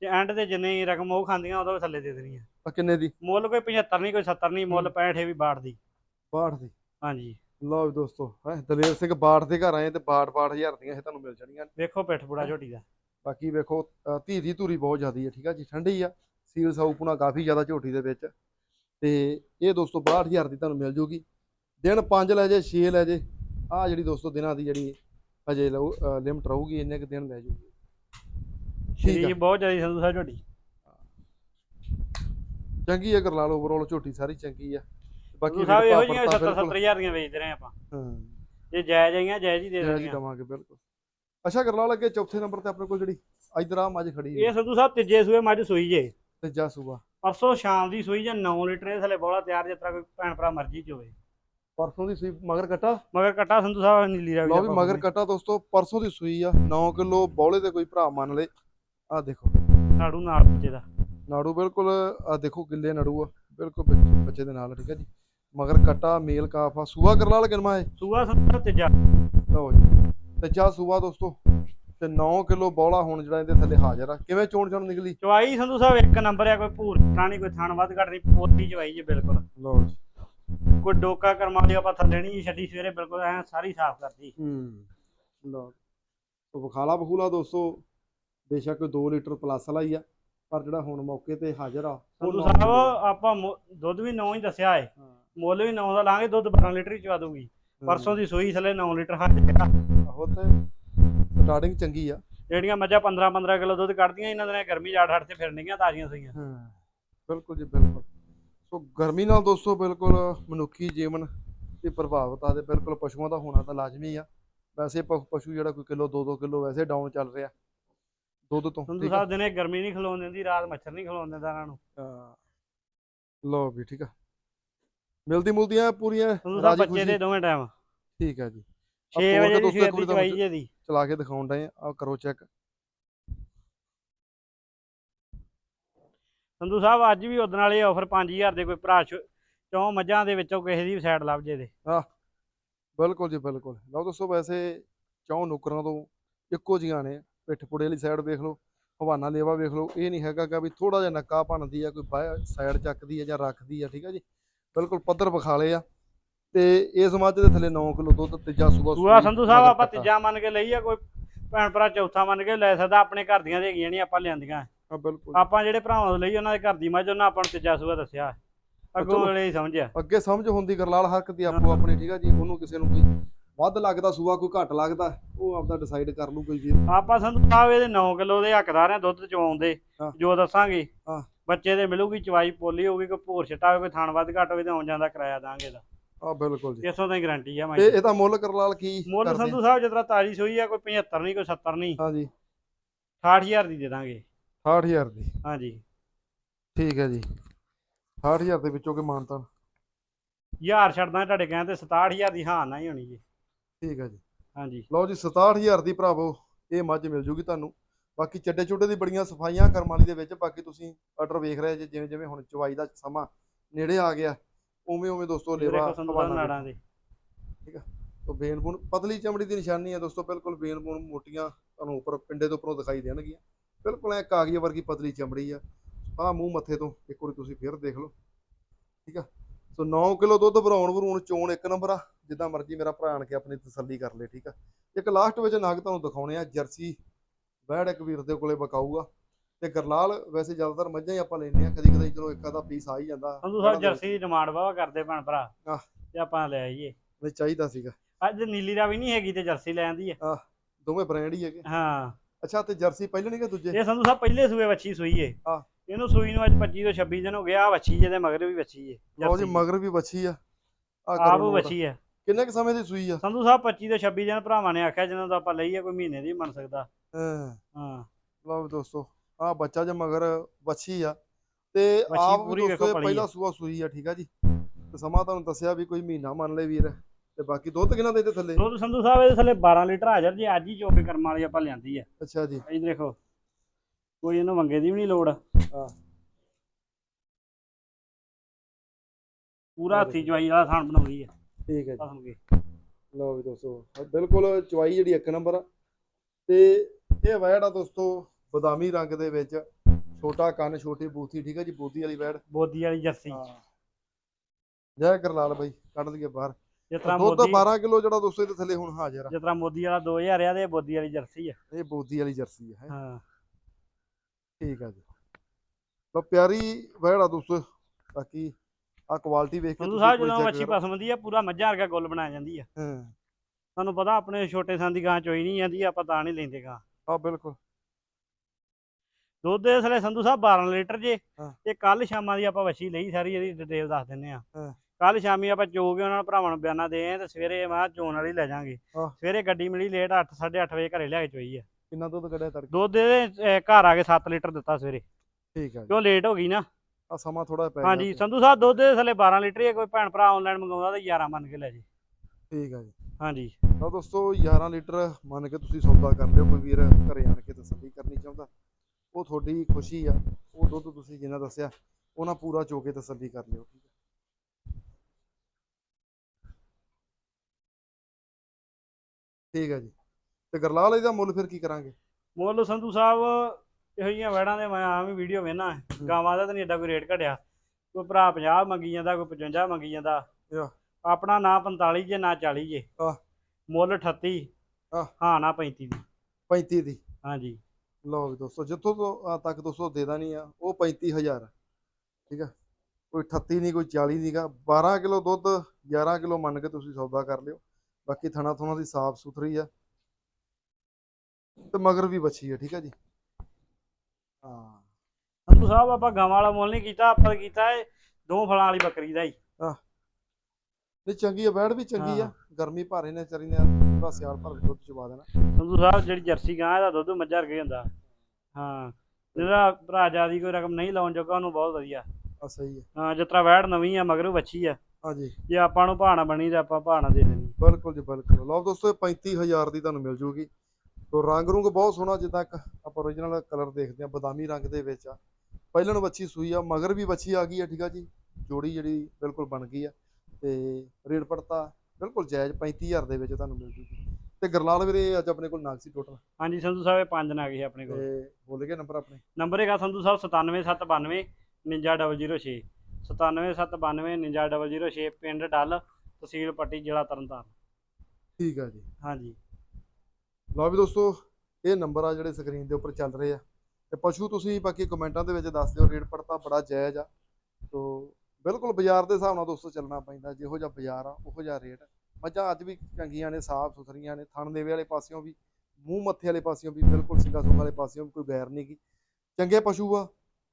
ਤੇ ਐਂਡ ਤੇ ਜਿੰਨੇ ਰਕਮ ਉਹ ਖਾਂਦੀਆਂ ਉਦੋਂ ਵੀ ਥੱਲੇ ਦੇ ਦੇਣੀ ਆ। ਕਿੰਨੇ ਦੀ? ਮੁੱਲ ਕੋਈ 75 ਨਹੀਂ ਕੋਈ 70 ਨਹੀਂ ਮੁੱਲ 65 ਵੀ ਬਾੜ ਦੀ। 62 ਦੀ। ਹਾਂਜੀ। ਲਓ ਵੀ ਦੋਸਤੋ ਹੈ ਦਲੇਰ ਸਿੰਘ ਬਾੜ ਦੇ ਘਰ ਆਏ ਤੇ ਬਾੜ ਬਾੜ ਹਜ਼ਾਰ ਦੀਆਂ ਇਹ ਤੁਹਾਨੂੰ ਮਿਲ ਜਾਣੀਆਂ। ਵੇਖੋ ਪਿੱਠ ਬੁੜਾ ਝੋਟੀ ਦਾ। ਬਾਕੀ ਵੇਖੋ ਅ, ਧੀ ਦੀ ਧੂਰੀ ਬਹੁਤ ਜ਼ਿਆਦੀ ਹੈ ਠੀਕ ਆ ਜੀ? ਠੰਡੀ ਆ ਸੀਲ ਸਾਊਪੁਣਾ ਕਾਫੀ ਜ਼ਿਆਦਾ ਝੋਟੀ ਦੇ ਵਿੱਚ। ਤੇ ਇਹ ਦੋਸਤੋ 62000 ਦੀ ਤੁਹਾਨੂੰ ਮਿਲ ਜੂਗੀ। ਦਿਨ 5 ਲੈ ਜੇ 6 ਲੈ ਜੇ ਆ ਜਿਹੜੀ ਦੋਸਤੋ ਦਿਨਾਂ ਦੀ ਜਿਹੜੀ ਹਜੇ ਲਿਮਟ ਰਹੂਗੀ ਇੰਨੇ ਕੁ ਦਿਨ ਲੈ ਜੂਗੀ। ਠੀਕ ਆ। ਬਹੁਤ ਜ਼ਿਆਦਾ ਸੰਧੂ ਸਾਹਿਬ ਝੋਟੀ। ਚੰਗੀ ਹੈ ਕਰਲਾ ਲਓ ਓਵਰਆਲ ਝੋਟੀ ਸਾਰੀ ਚੰਗੀ ਆ। ਬਾਕੀ ਸਾਹਿਬ ਇਹੋ ਜਿਹੀਆਂ ਭਾਅ 70 ਬਿਲਕੁਲ- 70000 ਦੀਆਂ ਵੇਚਦੇ ਰਹੇ ਆਪਾਂ। ਹਾਂ। ਜੇ ਜਾਇਜ਼ ਆਈਆਂ ਜਾਇਜ਼ ਹੀ ਦੇ ਜਾਇਜ਼ ਹੀ ਦੇਣੀਆਂ। ਦਵਾਂਗੇ ਬਿਲਕੁਲ। ਅੱਛਾ ਕਰਲਾ ਲੱਗੇ ਚੌਥੇ ਨੰਬਰ ਤੇ ਆਪਣੇ ਕੋਲ ਜਿਹੜੀ ਇਧਰ ਆ ਮੱਝ ਖੜੀ ਹੈ ਇਹ ਸੰਧੂ ਸਾਹਿਬ ਤੀਜੇ ਸੂਏ ਮੱਝ ਸੂਈ ਜੇ। ਤੇ ਜਾ ਸੂਆ। ਪਰਸੋਂ ਸ਼ਾਮ ਦੀ ਸੂਈ ਜਾਂ 9 ਲੀਟਰ ਇਹ ਥਲੇ ਬੋਲਾ ਤਿਆਰ ਜਿਸ ਤਰ੍ਹਾਂ ਕੋਈ ਭੈਣ ਭਰਾ ਮਰਜ਼ੀ ਚ ਹੋਵੇ। ਪਰਸੋਂ ਦੀ ਸੂਈ ਮਗਰ ਕੱਟਾ? ਮਗਰ ਕੱਟਾ ਸੰਧੂ ਸਾਹਿਬ ਨੀਲੀ ਰਾਵੀ ਲਓ ਵੀ ਮਗਰ ਕੱਟਾ ਦੋਸਤੋ ਪਰਸੋਂ ਦੀ ਸੂਈ ਆ। 9 ਕਿਲੋ ਬੌਲੇ ਤੇ ਕੋਈ ਭਰਾ ਮੰਨ ਲੇ। ਆ ਦੇਖੋ। ਨਾੜੂ ਨਾਲ ਬੱਚੇ ਦਾ। ਨਾੜੂ ਬਿਲਕੁਲ ਆ ਦੇਖੋ ਕਿੱਲੇ ਨਾੜੂ ਆ। ਬਿਲਕੁਲ ਬੱਚੇ ਦੇ ਨਾਲ ਠੀਕ ਹੈ ਜੀ। ਮਗਰ ਕੱਟਾ ਮੇਲ ਕਾਫ ਸੂਆ ਕਰਲਾ ਲਗਨਮਾ ਹੈ ਸੂਆ ਸਾਹਿਬ ਤੀਜਾ। ਲਓ ਜੀ ਤੇ ਜਾ ਸੂਆ ਦੋਸਤੋ ਤੇ 9 ਕਿਲੋ ਬੌਲਾ ਹੁਣ ਜਿਹੜਾ ਇਹਦੇ ਥੱਲੇ ਹਾਜ਼ਰ ਆ। ਕਿਵੇਂ ਚੋਣ ਚੋਣ ਨਿਕਲੀ? ਚਵਾਈ ਸੰਧੂ ਸਾਹਿਬ ਇੱਕ ਨੰਬਰ ਆ ਕੋਈ ਭੂਰ ਨਹੀਂ ਕੋਈ ਥਣ ਵੱਧ ਘੱਟ ਨਹੀਂ ਪੋਤੀ ਚਵਾਈ ਜੇ ਬਿਲਕੁਲ। ਲਓ ਜੀ। ਕੋਈ ਡੋਕਾ ਕਰਮਾ ਦੀ ਆਪਾਂ ਥੱਲੇ ਨਹੀਂ ਛੱਡੀ ਸਵੇਰੇ ਬਿਲਕੁਲ ਐ ਸਾਰੀ ਸਾਫ਼ ਕਰਦੀ ਹੂੰ ਲਓ। ਤੋ ਬਖਾਲਾ ਬਖੂਲਾ ਦੋਸਤੋ ਬੇਸ਼ੱਕ 2 ਲੀਟਰ ਪਲੱਸ ਵਾਲਾ ਹੀ ਆ ਪਰ ਜਿਹੜਾ ਹੁਣ ਮੌਕੇ ਤੇ ਹਾਜ਼ਰ ਆ ਸੰਧੂ ਸਾਹਿਬ। ਆਪਾਂ ਦੁੱਧ ਵੀ 9 ਹੀ ਦੱਸਿਆ ਏ। ਹਾਂ। ਮੁੱਲ ਵੀ 9 ਦਾ ਲਾਂਗੇ ਦੁੱਧ 12 ਲੀਟਰ ਹੀ ਚਵਾ ਦੂਗੀ ਪਰਸੋਂ ਦੀ ਸੂਈ ਥੱਲੇ 9 ਲੀਟਰ ਹੱਜ ਗਿਆ ਆਹੋ ਤੇ ਸਟਾਰਟਿੰਗ ਚੰਗੀ ਆ। ਜਿਹੜੀਆਂ ਮੱਝਾਂ 15 15 ਕਿਲੋ ਦੁੱਧ ਕੱਢਦੀਆਂ ਇਹਨਾਂ ਦੇ ਗਰਮੀ ਜਾੜ ਹੱਟ ਤੇ ਫਿਰਨਗੀਆਂ ਤਾਜ਼ੀਆਂ ਸੂਈਆਂ। ਹਾਂ ਬਿਲਕੁਲ ਜੀ ਬਿਲਕੁਲ। ਸੋ ਗਰਮੀ ਨਾਲ ਦੋਸਤੋ ਬਿਲਕੁਲ ਮਨੁੱਖੀ ਜੀਵਨ ਤੇ ਪ੍ਰਭਾਵਿਤ ਆ ਤੇ ਬਿਲਕੁਲ ਪਸ਼ੂਆਂ ਦਾ ਹੋਣਾ ਤਾਂ ਲਾਜ਼ਮੀ ਆ। ਵੈਸੇ ਪਸ਼ੂ ਜਿਹੜਾ ਕੋਈ ਕਿਲੋ 2-2 ਕਿਲੋ ਵੈਸੇ ਡਾਊਨ ਚੱਲ ਰਿਹਾ। ਦੁੱਧ ਤੋਂ ਆ? ਸਾਹਿਬ ਦਿਨੇ ਗਰਮੀ ਨਹੀਂ ਖਲੋਣ ਦਿੰਦੀ ਰਾਤ ਮੱਛਰ ਨਹੀਂ ਖਲੋਣ ਦਿੰਦਾ ਇਹਨਾਂ ਨੂੰ। ਹਾਂ। ਲਓ ਵੀ ਠੀਕ ਆ। ਮਿਲਦੀ ਮੁਲਦੀਆਂ ਪੂਰੀਆਂ ਰਾਜੀ ਬੱਚੇ ਖੁਸ਼ੀ। ਦੇ ਦੋਵੇਂ ਟਾਈਮ ਠੀਕ ਆ ਜੀ। 6 ਤੋੜ ਕੇ ਵਜੇ ਦੀ ਦੋਸਤੋ ਸਵੇਰ ਇੱਕ ਦੀ ਵਾਰੀ ਚਵਾਈ ਤੁਹਾਨੂੰ ਜੇ ਦੀ। ਚਲਾ ਕੇ ਦਿਖਾਉਣ ਡਏ ਆ ਆਹ ਕਰੋ ਚੈੱਕ ਸੰਧੂ ਸਾਹਿਬ ਅੱਜ ਵੀ ਉਦਣ ਵਾਲੇ ਆਫਰ 5000 ਦੇ ਕੋਈ ਭਰਾ ਚ- ਚੌਂ ਮੱਝਾਂ ਦੇ ਵਿੱਚੋਂ ਕਿਸੇ ਦੀ ਸਾਈਡ ਲੱਭ ਜੇ ਦੇ। ਬਿਲਕੁਲ ਜੀ ਬਿਲਕੁਲ। ਲਓ ਦੋਸਤੋ ਵੈਸੇ ਚੌਂ ਨੁਕਰਾਂ ਤੋਂ ਇੱਕੋ ਜੀਆਂ ਨੇ। ਪਿੱਠ ਪੁੜੇ ਵਾਲੀ ਸਾਈਡ ਵੇਖ ਲਓ ਹਵਾਨਾ ਲੇਵਾ ਵੇਖ ਲਓ। ਇਹ ਨਹੀਂ ਹੈਗਾ ਕਿ ਵੀ ਥੋੜਾ ਜਿਹਾ ਨੱਕਾ ਭੰਨਦੀ ਆ ਕੋਈ ਸਾਈਡ ਚੱਕਦੀ ਆ ਜਾਂ ਰੱਖਦੀ ਆ ਠੀਕ ਆ ਜੀ? ਬਿਲਕੁਲ ਪੱਧਰ ਵਿਖਾਲੇ ਆ। ਤੇ ਇਸ ਮੱਝ ਦੇ ਥੱਲੇ 9 ਕਿਲੋ ਦੁੱਧ ਤੀਜਾ ਸੂਬਾ ਸੂਆ ਸੰਧੂ ਸਾਹਿਬ ਆਪਾਂ ਤੀਜਾ ਮੰਨ ਕੇ ਲਈ ਆ ਕੋਈ ਭੈਣ ਭਰਾ ਚੌਥਾ ਮੰਨ ਕੇ ਲੈ ਸਕਦਾ ਆਪਣੇ ਘਰ ਦੀਆਂ ਦੇ ਹੈਗੀਆਂ ਨਹੀਂ ਆਪਾਂ ਲਿਆਂਦੀਆਂ। ਹਾਂ ਬਿਲਕੁਲ। ਆਪਾਂ ਜਿਹੜੇ ਭਰਾਵਾਂ ਤੋਂ ਲਈ ਉਹਨਾਂ ਦੇ ਘਰ ਦੀ ਮੱਝ ਉਹਨਾਂ ਆਪਾਂ ਨੂੰ ਤੀਜਾ ਸੂਆ ਦੱਸਿਆ। ਅੱਗੋਂ। ਵੇਲੇ ਸਮਝਿਆ। ਅੱਗੇ ਸਮਝ ਹੁੰਦੀ ਗਰਲਾਲ ਹਰਕਤ ਦੀ ਆਪੋ ਆਪਣੀ ਠੀਕ ਆ ਜੀ? ਉਹਨੂੰ ਕਿਸੇ ਨੂੰ ਕੋਈ ਵੱਧ ਲੱਗਦਾ ਸੂਆ ਕੋਈ ਘੱਟ ਲੱਗਦਾ ਉਹ ਆਪਦਾ ਡਿਸਾਈਡ ਕਰ ਲੂ ਕੋਈ ਵੀਰ ਆਪਾਂ ਸੰਧੂ ਸਾਹਿਬ ਇਹਦੇ 9 ਕਿਲੋ ਦੇ ਹੱਕਦਾਰ ਆ ਦੁੱਧ ਚਵਾਉਂਦੇ ਹਾਂ। ਜੋ ਦੱਸਾਂਗੇ। ਹਾਂ। ਬੱਚੇ ਦੇ ਮਿਲੂਗੀ ਚਵਾਈ ਪੋਲੀ ਹੋਊਗੀ ਕੋਈ ਭੋਰ ਛਟਾ ਹੋਵੇ ਕੋਈ ਥਾਣ ਵੱਧ ਘੱਟ ਹੋਵੇ ਤੇ ਆਉਣ ਜਾਂਦਾ ਕਿਰਾਇਆ ਦਾਂਗੇ ਦਾ ਆ ਬਿਲਕੁਲ ਜੀ। ਇਸੋਂ ਤਾਂ ਗਾਰੰਟੀ ਆ ਮੈਂ ਤੇ ਇਹਦਾ ਮੁੱਲ ਕਰਲਾਲ ਕੀ ਮੁੱਲ? ਸੰਧੂ ਸਾਹਿਬ ਤਰ੍ਹਾਂ ਤਾਜੀ ਸੋਈ ਆ ਕੋਈ 75 ਨਹੀਂ ਕੋਈ 70 ਨਹੀਂ। ਹਾਂਜੀ 68000 ਦੀ ਦੇ ਦਾਂਗੇ। 68000 ਦੀ। ਹਾਂਜੀ ਠੀਕ ਹੈ ਜੀ। 68000 ਦੇ ਵਿੱਚੋਂ ਕਿ ਮਾਨਤਾ? ਹਜ਼ਾਰ ਛੱਡਦਾ ਤੁਹਾਡੇ ਕਹਿੰਦੇ 67000 ਦੀ ਹਾਂ ਨਾ ਹੀ ਹੋਣੀ ਜੀ। ਠੀਕ ਹੈ ਜੀ। ਹਾਂਜੀ ਲਓ ਜੀ 67000 ਦੀ ਭਰਾਵੋ ਇਹ ਮੱਝ ਮਿਲ ਜੂਗੀ ਤੁਹਾਨੂੰ। ਬਾਕੀ ਚੱਡੇ ਚੁੱਡੇ ਦੀ ਬੜੀਆਂ ਸਫਾਈਆਂ ਕਰਮ ਵਾਲੀ ਦੇ ਵਿੱਚ ਬਾਕੀ ਤੁਸੀਂ ਆਰਡਰ ਵੇਖ ਰਹੇ ਜੇ ਜਿਵੇਂ ਜਿਵੇਂ ਹੁਣ ਚਵਾਈ ਦਾ ਸਮਾਂ ਨੇੜੇ ਆ ਗਿਆ ਉਵੇਂ ਉਵੇਂ ਦੋਸਤੋ ਲੇਵਾ ਨਾੜਾਂ ਦੇ। ਤੋਂ ਬੇਨ ਬੂਨ ਪਤਲੀ ਚਮੜੀ ਦੀ ਨਿਸ਼ਾਨੀ ਹੈ ਦੋਸਤੋ ਬਿਲਕੁਲ ਬੇਨ ਬੂਨ ਮੋਟੀਆਂ ਤੁਹਾਨੂੰ ਉੱਪਰ ਪਿੰਡੇ ਤੋਂ ਉੱਪਰੋਂ ਦਿਖਾਈ ਦੇਣਗੀਆਂ। ਬਿਲਕੁਲ ਐ ਕਾਗਜ਼ ਵਰਗੀ ਪਤਲੀ ਚਮੜੀ ਆ। ਆਹ ਮੂੰਹ ਮੱਥੇ ਤੋਂ ਇੱਕ ਵਾਰੀ ਤੁਸੀਂ ਫਿਰ ਦੇਖ ਲਓ। ਠੀਕ ਆ? ਸੋ 9 ਕਿਲੋ ਦੁੱਧ ਭਰਾਉਣ ਭਰੂਣ ਚੋਣ ਇੱਕ ਨੰਬਰ ਆ ਜਿੱਦਾਂ ਮਰਜ਼ੀ ਮੇਰਾ ਭਰਾ ਆਣ ਕੇ ਆਪਣੀ ਤਸੱਲੀ ਕਰ ਲੇ ਠੀਕ ਆ? ਇੱਕ ਲਾਸਟ ਵਿੱਚ ਨਗ ਤੁਹਾਨੂੰ ਦਿਖਾਉਣੇ ਆ ਜਰਸੀ ਇੱਕ ਵੀਰ ਦੇ ਕੋਲੇ ਬਕਾਊਗਾ। ਤੇ ਗਰਲਾਲ ਵੈਸੇ ਜ਼ਿਆਦਾਤਰ ਮੱਝਾਂ ਹੀ ਆਪਾਂ ਲੈਂਦੇ ਆ ਕਦੀ ਕਦੀ ਚਲੋ ਇੱਕ ਆਧਾ ਪੀਸ ਆ ਹੀ ਜਾਂਦਾ। ਸੰਧੂ ਸਾਹਿਬ ਜਰਸੀ ਦੀ ਡਿਮਾਂਡ ਵਾਵਾ ਕਰਦੇ ਭੈਣ ਭਰਾ ਆਹ। ਤੇ ਆਪਾਂ ਲੈ ਆਈਏ। ਨਹੀਂ ਚਾਹੀਦਾ ਸੀਗਾ। ਅੱਜ ਨੀਲੀ ਦਾ ਵੀ ਨਹੀਂ ਹੈਗੀ ਤੇ ਜਰਸੀ ਲੈ ਆਂਦੀ ਆ। ਦੋਵੇਂ ਬ੍ਰਾਂਡ ਹੀ ਹੈਗੇ। ਹਾਂ। ਅੱਛਾ ਤੇ ਜਰਸੀ ਪਹਿਲੇ ਨਹੀਂ ਕਿ ਦੂਜੇ? ਇਹ ਸੰਧੂ ਸਾਹਿਬ ਪਹਿਲੇ ਸੂਏ ਵੱਛੀ ਸੂਈ ਏ। ਆਹ। ਇਹਨੂੰ ਸੂਈ ਨੂੰ ਅੱਜ 25 ਤੋਂ 26 ਦਿਨ ਹੋ ਗਿਆ ਆ ਵੱਛੀ ਜਿਹਦੇ ਮਗਰ ਵੀ ਵੱਛੀ ਏ ਲਓ ਜੀ ਜਰਸੀ। ਮਗਰ ਵੀ ਬੱਚੀ ਆ। ਆ ਆਪ। ਵੱਛੀ ਆ। ਕਿੰਨੇ ਕ ਸਮੇਂ ਦੀ ਸੂਈ ਆ? ਸੰਧੂ ਸਾਹਿਬ 25 ਤੋਂ 26 ਦਿਨ ਭਰਾਵਾਂ ਨੇ ਆਖਿਆ ਜਿਹਨਾਂ ਦਾ ਆਪਾਂ ਲਈਏ ਕੋਈ ਮਹੀਨੇ ਦੀ ਬਣ ਸਕਦਾ। ਹਾਂ। ਲਓ ਵੀ ਦੋਸਤੋ ਆ ਬੱਚਾ ਜੇ ਮਗਰ ਬੱਚੀ ਆ। ਤੇ ਵੱਛੀ ਆਪ ਪੂਰੀ ਵੇਖੋ ਪਹਿਲਾ। ਸੂਆ ਸੂਈ ਆ ਠੀਕ ਆ ਜੀ। ਤੇ ਸਮਾਂ ਤੁਹਾਨੂੰ ਦੱਸਿਆ ਵੀ ਕੋਈ ਮਹੀਨਾ ਮੰਨ ਲੈ ਵੀਰ। ਤੇ ਬਾਕੀ ਦੁੱਧ ਕਿੰਨਾ ਦੇ ਤੇ ਥੱਲੇ? ਦੁੱਧ ਸੰਧੂ ਸਾਹਿਬ ਇਹਦੇ ਥੱਲੇ 12 ਲੀਟਰ ਹਾਜ਼ਰ ਜੀ ਅੱਜ ਹੀ ਚੋਕੇ ਕਰਮ ਵਾਲੀ ਆਪਾਂ ਲਿਆਂਦੀ ਆ। ਅੱਛਾ ਜੀ। ਇਹ ਦੇਖੋ ਕੋਈ ਇਹਨੂੰ ਮੰਗੇ ਦੀ ਵੀ ਨਹੀਂ ਲੋੜ। ਹਾਂ। ਪੂਰਾ ਹੱਥੀ ਜਵਾਈ ਵਾਲਾ ਥਾਣ ਬਣਾਉਂਦੀ ਆ। ਠੀਕ ਹੈ ਜੀ। ਕੇ। ਲਓ ਵੀ ਦੋਸਤੋ ਬਿਲਕੁਲ ਚਵਾਈ ਜਿਹੜੀ ਇੱਕ ਨੰਬਰ ਆ। ਤੇ ਇਹ ਵੈੜ ਆ ਦੋਸਤੋ ਬਦਾਮੀ ਰੰਗ ਦੇ ਵਿੱਚ। ਛੋਟਾ ਕੰਨ ਛੋਟੀ ਬੂਥੀ ਠੀਕ ਹੈ ਜੀ? ਬੂਥੀ ਵਾਲੀ ਵੈੜ। ਬੋਦੀ ਵਾਲੀ ਜਰਸੀ। ਹਾਂ। ਜੈ ਕਰਲਾਲ ਬਾਈ ਕੱਢ ਲਈਏ ਬਾਹਰ। ਜਿਸ ਤਰ੍ਹਾਂ ਦੁੱਧ ਮੋਦੀ 2 ਕਿਲੋ ਜਿਹੜਾ ਦੋਸਤੋ ਇਹਦੇ ਥੱਲੇ ਹੁਣ ਹਾਜ਼ਰ ਆ। ਜਿਸ ਤਰ੍ਹਾਂ ਮੋਦੀ ਵਾਲਾ 2000 ਆ ਤੇ ਇਹ ਬੋਦੀ ਵਾਲੀ ਜਰਸੀ ਆ। ਇਹ ਬੋਦੀ ਵਾਲੀ ਜਰਸੀ ਹੈ। ਹਾਂ। ਠੀਕ ਆ ਜੀ। ਲੋ ਪਿਆਰੀ ਵੈੜ ਆ ਦੋਸਤੋ। ਬਾਕੀ ਆ ਕੁਆਲਿਟੀ ਵੇਖ ਕੇ ਸੰਧੂ ਤੁਸੀਂ ਸਾਹਿਬ ਜਦੋਂ ਮੱਛੀ ਕਰੋ। ਪਸੰਦ ਦੀ ਆ ਪੂਰਾ ਮੱਝਾਂ ਵਰਗਾ ਗੁੱਲ ਬਣਾ ਜਾਂਦੀ ਆ। ਹਾਂ। ਤੁਹਾਨੂੰ ਪਤਾ ਆਪਣੇ ਛੋਟੇ ਥਾਂ ਦੀ ਗਾਂ ਚੋਈ ਨਹੀਂ ਜਾਂਦੀ ਆਪਾਂ ਤਾਂ ਨਹੀਂ ਲੈਂਦੇ ਗਾਂ। ਆ ਬਿਲਕੁਲ। ਦੁੱਧ ਦੇ ਥਲੇ ਸੰਧੂ ਸਾਹਿਬ 12 ਲੀਟਰ ਜੇ ਹਾਂ। ਤੇ ਕੱਲ ਸ਼ਾਮਾਂ ਦੀ ਆਪਾਂ ਵੱਛੀ ਲਈ ਸਾਰੀ ਇਹਦੀ ਡਿਟੇਲ ਦੱਸ ਦਿੰਨੇ ਆ ਹਾਂ। ਕੱਲ ਸ਼ਾਮੀ ਆਪਾਂ ਚੋ ਕੇ ਉਹਨਾਂ ਨੂੰ ਭਰਾਵਾਂ ਨੂੰ ਬਿਆਨਾ ਦੇ ਆਏ ਤੇ ਸਵੇਰੇ ਮੈਂ ਕਿਹਾ ਚੋਣ ਵਾਲੀ ਲੈ ਜਾਾਂਗੇ ਹਾਂ। ਸਵੇਰੇ ਗੱਡੀ ਮਿਲੀ ਲੇਟ 8 8:30 ਵਜੇ ਘਰੇ ਲਿਆ ਕੇ ਚੋਈ ਆ। ਕਿੰਨਾ ਦੁੱਧ ਕੱਢਿਆ ਤੜਕੇ? ਦੁੱਧ ਦੇ ਅਹ, ਘਰ ਆ ਕੇ 7 ਲੀਟਰ ਦਿੱਤਾ ਸਵੇਰੇ। ਠੀਕ ਆ ਜੀ। ਕਿਉਂ ਲੇਟ ਹੋ ਗਈ ਨਾ? ਆ ਸਮਾਂ ਥੋੜਾ ਪੈ ਹਾਂਜੀ ਗਿਆ ਸੰਧੂ ਸਾਹਿਬ ਦੁੱਧ ਦੇ ਥਲੇ 12 ਲੀਟਰ ਹੀ ਆ, ਕੋਈ ਭੈਣ ਭਰਾ ਆਨਲਾਈਨ ਮੰਗਾਉਂਦਾ ਤੇ 11 ਮੰਨ ਕੇ ਲੈ ਜੇ ਠੀਕ ਆ ਜੀ। ਹਾਂਜੀ। ਤਾਂ ਦੋਸਤੋ 11 ਲੀਟਰ ਮੰਨ ਕੇ ਤੁਸੀਂ ਸੌਦਾ ਕਰ ਲਿਓ ਕੋਈ ਵੀਰ ਘਰੇ ਆਣ ਕੇ ਤਸੱਲੀ ਕਰਨੀ ਚਾਹੁੰਦਾ ਉਹ ਤੁਹਾਡੀ ਖੁਸ਼ੀ ਆ ਉਹ ਦੁੱਧ ਤੁਸੀਂ ਜਿੰਨਾ ਦੱਸਿਆ ਉਹਨਾਂ ਪੂਰਾ ਚੋ ਕੇ ਤਸੱਲੀ ਕਰ ਲਿਓ ਠੀਕ ਆ। ਠੀਕ ਆ ਜੀ। ਤੇ ਗਰਲਾਲ ਇਹਦਾ ਮੁੱਲ ਫਿਰ ਕੀ ਕਰਾਂਗੇ? ਮੁੱਲ ਸੰਧੂ ਸਾਹਿਬ ਇਹੋ ਜਿਹੀਆਂ ਵੈੜਾਂ ਦੇ ਮੈਂ ਆਮ ਹੀ ਵੀਡੀਓ ਵੇਖਣਾ ਗਾਵਾਂ ਦਾ ਤਾਂ ਨਹੀਂ ਏਡਾ ਕੋਈ ਰੇਟ ਘਟਿਆ। ਕੋਈ ਭਰਾ 50 ਮੰਗੀ ਜਾਂਦਾ ਕੋਈ 55 ਮੰਗੀ ਜਾਂਦਾ। ਆਪਣਾ ਨਾ 45 ਜੇ ਨਾ 40 ਜੇ। ਆਹ। ਮੁੱਲ 38 ਆਹ। ਹਾਂ ਨਾ 35 ਦੀ। 35 ਦੀ। ਹਾਂਜੀ। ਲਓ ਵੀ ਦੋਸਤੋ ਜਿੱਥੋਂ ਤੋਂ ਆ ਤੱਕ ਦੋਸਤੋ ਦੇਦਾ ਨਹੀਂ ਆ ਉਹ 35000 ਆ। ਠੀਕ ਆ? ਕੋਈ 38 ਨਹੀਂ ਕੋਈ 40 ਨਹੀਂਗਾ 12 ਕਿਲੋ ਦੁੱਧ 11 ਕਿਲੋ ਮੰਨ ਕੇ ਤੁਸੀਂ ਸੌਦਾ ਕਰ ਲਿਓ। ਬਾਕੀ ਥਣਾ ਥੁਣਾ ਦੀ ਸਾਫ਼ ਸੁਥਰੀ ਆ। ਤੇ ਮਗਰ ਵੀ ਬੱਚੀ ਆ ਠੀਕ ਆ ਜੀ? ਹਾਂ। ਸੰਧੂ ਸਾਹਿਬ ਆਪਾਂ ਗਾਵਾਂ ਵਾਲਾ ਮੁੱਲ ਨਹੀਂ ਕੀਤਾ ਆਪਾਂ ਕੀਤਾ ਇਹ ਦੋ ਫਲਾਂ ਵਾਲੀ ਬੱਕਰੀ ਦਾ ਹੀ। ਨਹੀਂ ਚੰਗੀ ਆ ਬੈੜ ਵੀ ਚੰਗੀ ਆ। ਗਰਮੀ ਭਾਰੇ ਨੇ ਚਰੀ ਨੇ ਪੂਰਾ ਸਿਆਲ ਭਰ ਕੇ ਦੁੱਧ ਚਵਾ ਦੇਣਾ। ਸੰਧੂ ਸਾਹਿਬ ਜਿਹੜੀ ਜਰਸੀ ਗਾਂ ਇਹਦਾ ਦੁੱਧ ਮੱਝਾ ਵਰਗਾ ਹੀ ਹੁੰਦਾ। ਹਾਂ ਜਿਹੜਾ ਭਰਾ ਜਿਆਦੀ ਕੋਈ ਰਕਮ ਨਹੀਂ ਲਾਉਣ ਜੋਗਾ ਉਹਨੂੰ ਬਹੁਤ ਵਧੀਆ। ਆ ਸਹੀ ਆ। ਹਾਂ ਤਰ੍ਹਾਂ ਵੈੜ ਨਵੀਂ ਆ ਮਗਰੋਂ ਵੱਛੀ ਆ। ਹਾਂਜੀ ਜੇ। ਆਪਾਂ ਨੂੰ ਭਾਣਾ ਬਣੀ ਤੇ ਆਪਾਂ ਭਾਣਾ ਦੇ ਦੇਣੀ। ਬਿਲਕੁਲ ਜੀ ਬਿਲਕੁਲ। ਲਓ ਦੋਸਤੋ ਇਹ 35000 ਦੀ ਤੁਹਾਨੂੰ ਮਿਲ ਜੂਗੀ। ਤੋ ਰੰਗ ਰੁੰਗ ਬਹੁਤ ਸੋਹਣਾ ਜਿੱਦਾਂ ਇੱਕ ਆਪਾਂ origignal ਕਲਰ ਦੇਖਦੇ ਆ ਬਦਾਮੀ ਰੰਗ ਦੇ ਵਿੱਚ ਆ। ਪਹਿਲਣ ਬੱਚੀ ਸੂਈ ਆ ਮਗਰ ਵੀ ਬੱਚੀ ਆ ਗਈ ਆ ਠੀਕ ਆ ਜੀ। ਜੋੜੀ ਜਿਹੜੀ ਬਿਲਕੁਲ ਬਣ ਗਈ ਆ। ਤੇ ਰੇਟ ਪੜਤਾ ਬਿਲਕੁਲ ਜਾਇਜ਼ 35000 ਦੇ ਵਿੱਚ ਤੁਹਾਨੂੰ ਮਿਲ ਜੂਗੀ। ਤੇ ਗਰਲਾਲ ਵੀਰੇ ਅੱਜ ਆਪਣੇ ਕੋਲ ਨਾਗ ਸੀ ਟੋਟਲ ਹਾਂਜੀ ਸੰਧੂ ਸਾਹਿਬ ਇਹ ਪੰਜ ਨਾ ਗਏ ਆਪਣੇ ਕੋਲ। ਤੇ ਬੋਲ ਗਏ ਨੰਬਰ ਆਪਣੇ? ਨੰਬਰ ਹੈਗਾ ਸੰਧੂ ਸਾਹਿਬ 97792 99006 97792 99006 ਪਿੰਡ ਡੱਲ ਤਹਿਸੀਲ ਪੱਟੀ ਜ਼ਿਲ੍ਹਾ ਤਰਨਤਾਰਨ। ਠੀਕ ਆ ਜੀ। ਹਾਂਜੀ। ਲਓ ਵੀ ਦੋਸਤੋ ਇਹ ਨੰਬਰ ਆ ਜਿਹੜੇ ਸਕਰੀਨ ਦੇ ਉੱਪਰ ਚੱਲ ਰਹੇ ਆ। ਤੇ ਪਸ਼ੂ ਤੁਸੀਂ ਬਾਕੀ ਕਮੈਂਟਾਂ ਦੇ ਵਿੱਚ ਦੱਸ ਦਿਓ ਰੇਟ ਪੜਤਾ ਬੜਾ ਜਾਇਜ਼ ਆ। ਤੋ ਬਿਲਕੁਲ ਬਾਜ਼ਾਰ ਦੇ ਹਿਸਾਬ ਨਾਲ ਦੋਸਤੋ ਚੱਲਣਾ ਪੈਂਦਾ, ਜਿਹੋ ਜਿਹਾ ਬਾਜ਼ਾਰ ਆ, ਉਹੋ ਜਿਹਾ ਰੇਟ ਮੱਝਾਂ ਅੱਜ ਵੀ ਚੰਗੀਆਂ ਨੇ ਸਾਫ਼ ਸੁਥਰੀਆਂ ਨੇ, ਥਣ ਦੇਵੇ ਵਾਲੇ ਪਾਸਿਓਂ ਵੀ, ਮੂੰਹ ਮੱਥੇ ਵਾਲੇ ਪਾਸਿਓਂ ਵੀ, ਬਿਲਕੁਲ ਸਿੰਗਾ ਸੁੰਗਾ ਵਾਲੇ ਪਾਸਿਓਂ ਵੀ ਕੋਈ ਗੈਰ ਨਹੀਂ ਗੀ। ਚੰਗੇ ਪਸ਼ੂ ਆ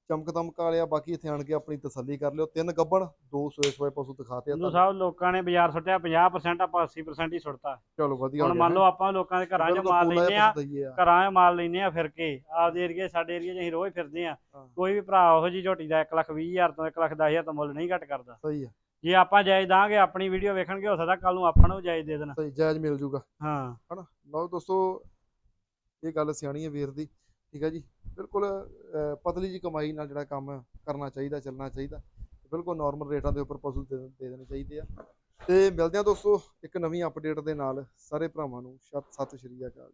ਚਮਕ ਦਮਕ ਵਾਲਿਆ ਬਾਕੀ ਇੱਥੇ ਆਣ ਕੇ ਆਪਣੀ ਤਸੱਲੀ ਕਰ ਲਿਓ। ਤਿੰਨ ਗੱਬਣ ਦੋ ਸੋਏ ਸੋਏ ਪਸ਼ੂ ਦਿਖਾਤੇ ਆ ਸੰਧੂ ਤੁਹਾਨੂੰ। ਸਾਹਿਬ ਲੋਕਾਂ ਨੇ ਬਾਜ਼ਾਰ ਸੁੱਟਿਆ 50% ਆਪਾਂ 80% ਹੀ ਸੁੱਟਤਾ। ਚਲੋ ਵਧੀਆ ਹੁਣ ਮੰਨ ਲਓ ਆਪਾਂ ਲੋਕਾਂ ਦੇ ਘਰਾਂ 'ਚ ਮਾਲ ਲੈਨੇ ਆ। ਘਰਾਂ 'ਚ ਮਾਲ ਲੈਨੇ ਆ ਫਿਰ ਕੇ। ਆਪਦੇ ਏਰੀਏ ਸਾਡੇ ਏਰੀਏ 'ਚ ਅਸੀਂ ਰੋਜ਼ ਫਿਰਦੇ ਆ ਹਾਂ। ਕੋਈ ਵੀ ਭਰਾ ਉਹੋ ਜੀ ਝੋਟੀ ਦਾ 1 ਲੱਖ 20 ਹਜ਼ਾਰ ਤੋਂ 1 ਲੱਖ 10 ਹਜ਼ਾਰ ਤੋਂ ਮੁੱਲ ਨਹੀਂ ਘੱਟ ਕਰਦਾ। ਸਹੀ ਆ। ਜੇ ਆਪਾਂ ਜਾਇਜ਼ ਦਾਂਗੇ ਆਪਣੀ ਵੀਡੀਓ ਵੇਖਣਗੇ ਹੋ ਸਕਦਾ ਕੱਲ ਨੂੰ ਆਪਾਂ ਨੂੰ ਵੀ ਜਾਇਜ਼ ਦੇ ਦੇਣ। ਸਹੀ ਜਾਇਜ਼ ਮਿਲ ਜੂਗਾ। ਹਾਂ। ਲਓ ਦੋਸਤੋ ਇਹ ਗੱਲ ਸਿਆਣੀ ਹੈ ਵੀਰ ਦੀ। ਠੀਕ ਹੈ ਜੀ। ਬਿਲਕੁਲ ਪਤਲੀ ਜੀ ਕਮਾਈ ਨਾਲ ਜਿਹੜਾ ਕੰਮ ਕਰਨਾ ਚਾਹੀਦਾ, ਚੱਲਣਾ ਚਾਹੀਦਾ, ਬਿਲਕੁਲ ਨਾਰਮਲ ਰੇਟਾਂ ਦੇ ਉੱਪਰ ਪਸ਼ੂ ਦੇ ਦੇ ਦੇਣੇ ਚਾਹੀਦੇ ਆ। ਤੇ ਮਿਲਦੇ ਆ ਦੋਸਤੋ ਇੱਕ ਨਵੀਂ ਅਪਡੇਟ ਦੇ ਨਾਲ। ਸਾਰੇ ਭਰਾਵਾਂ ਨੂੰ ਸਤਿ ਸਤਿ ਸ਼੍ਰੀ ਅਕਾਲ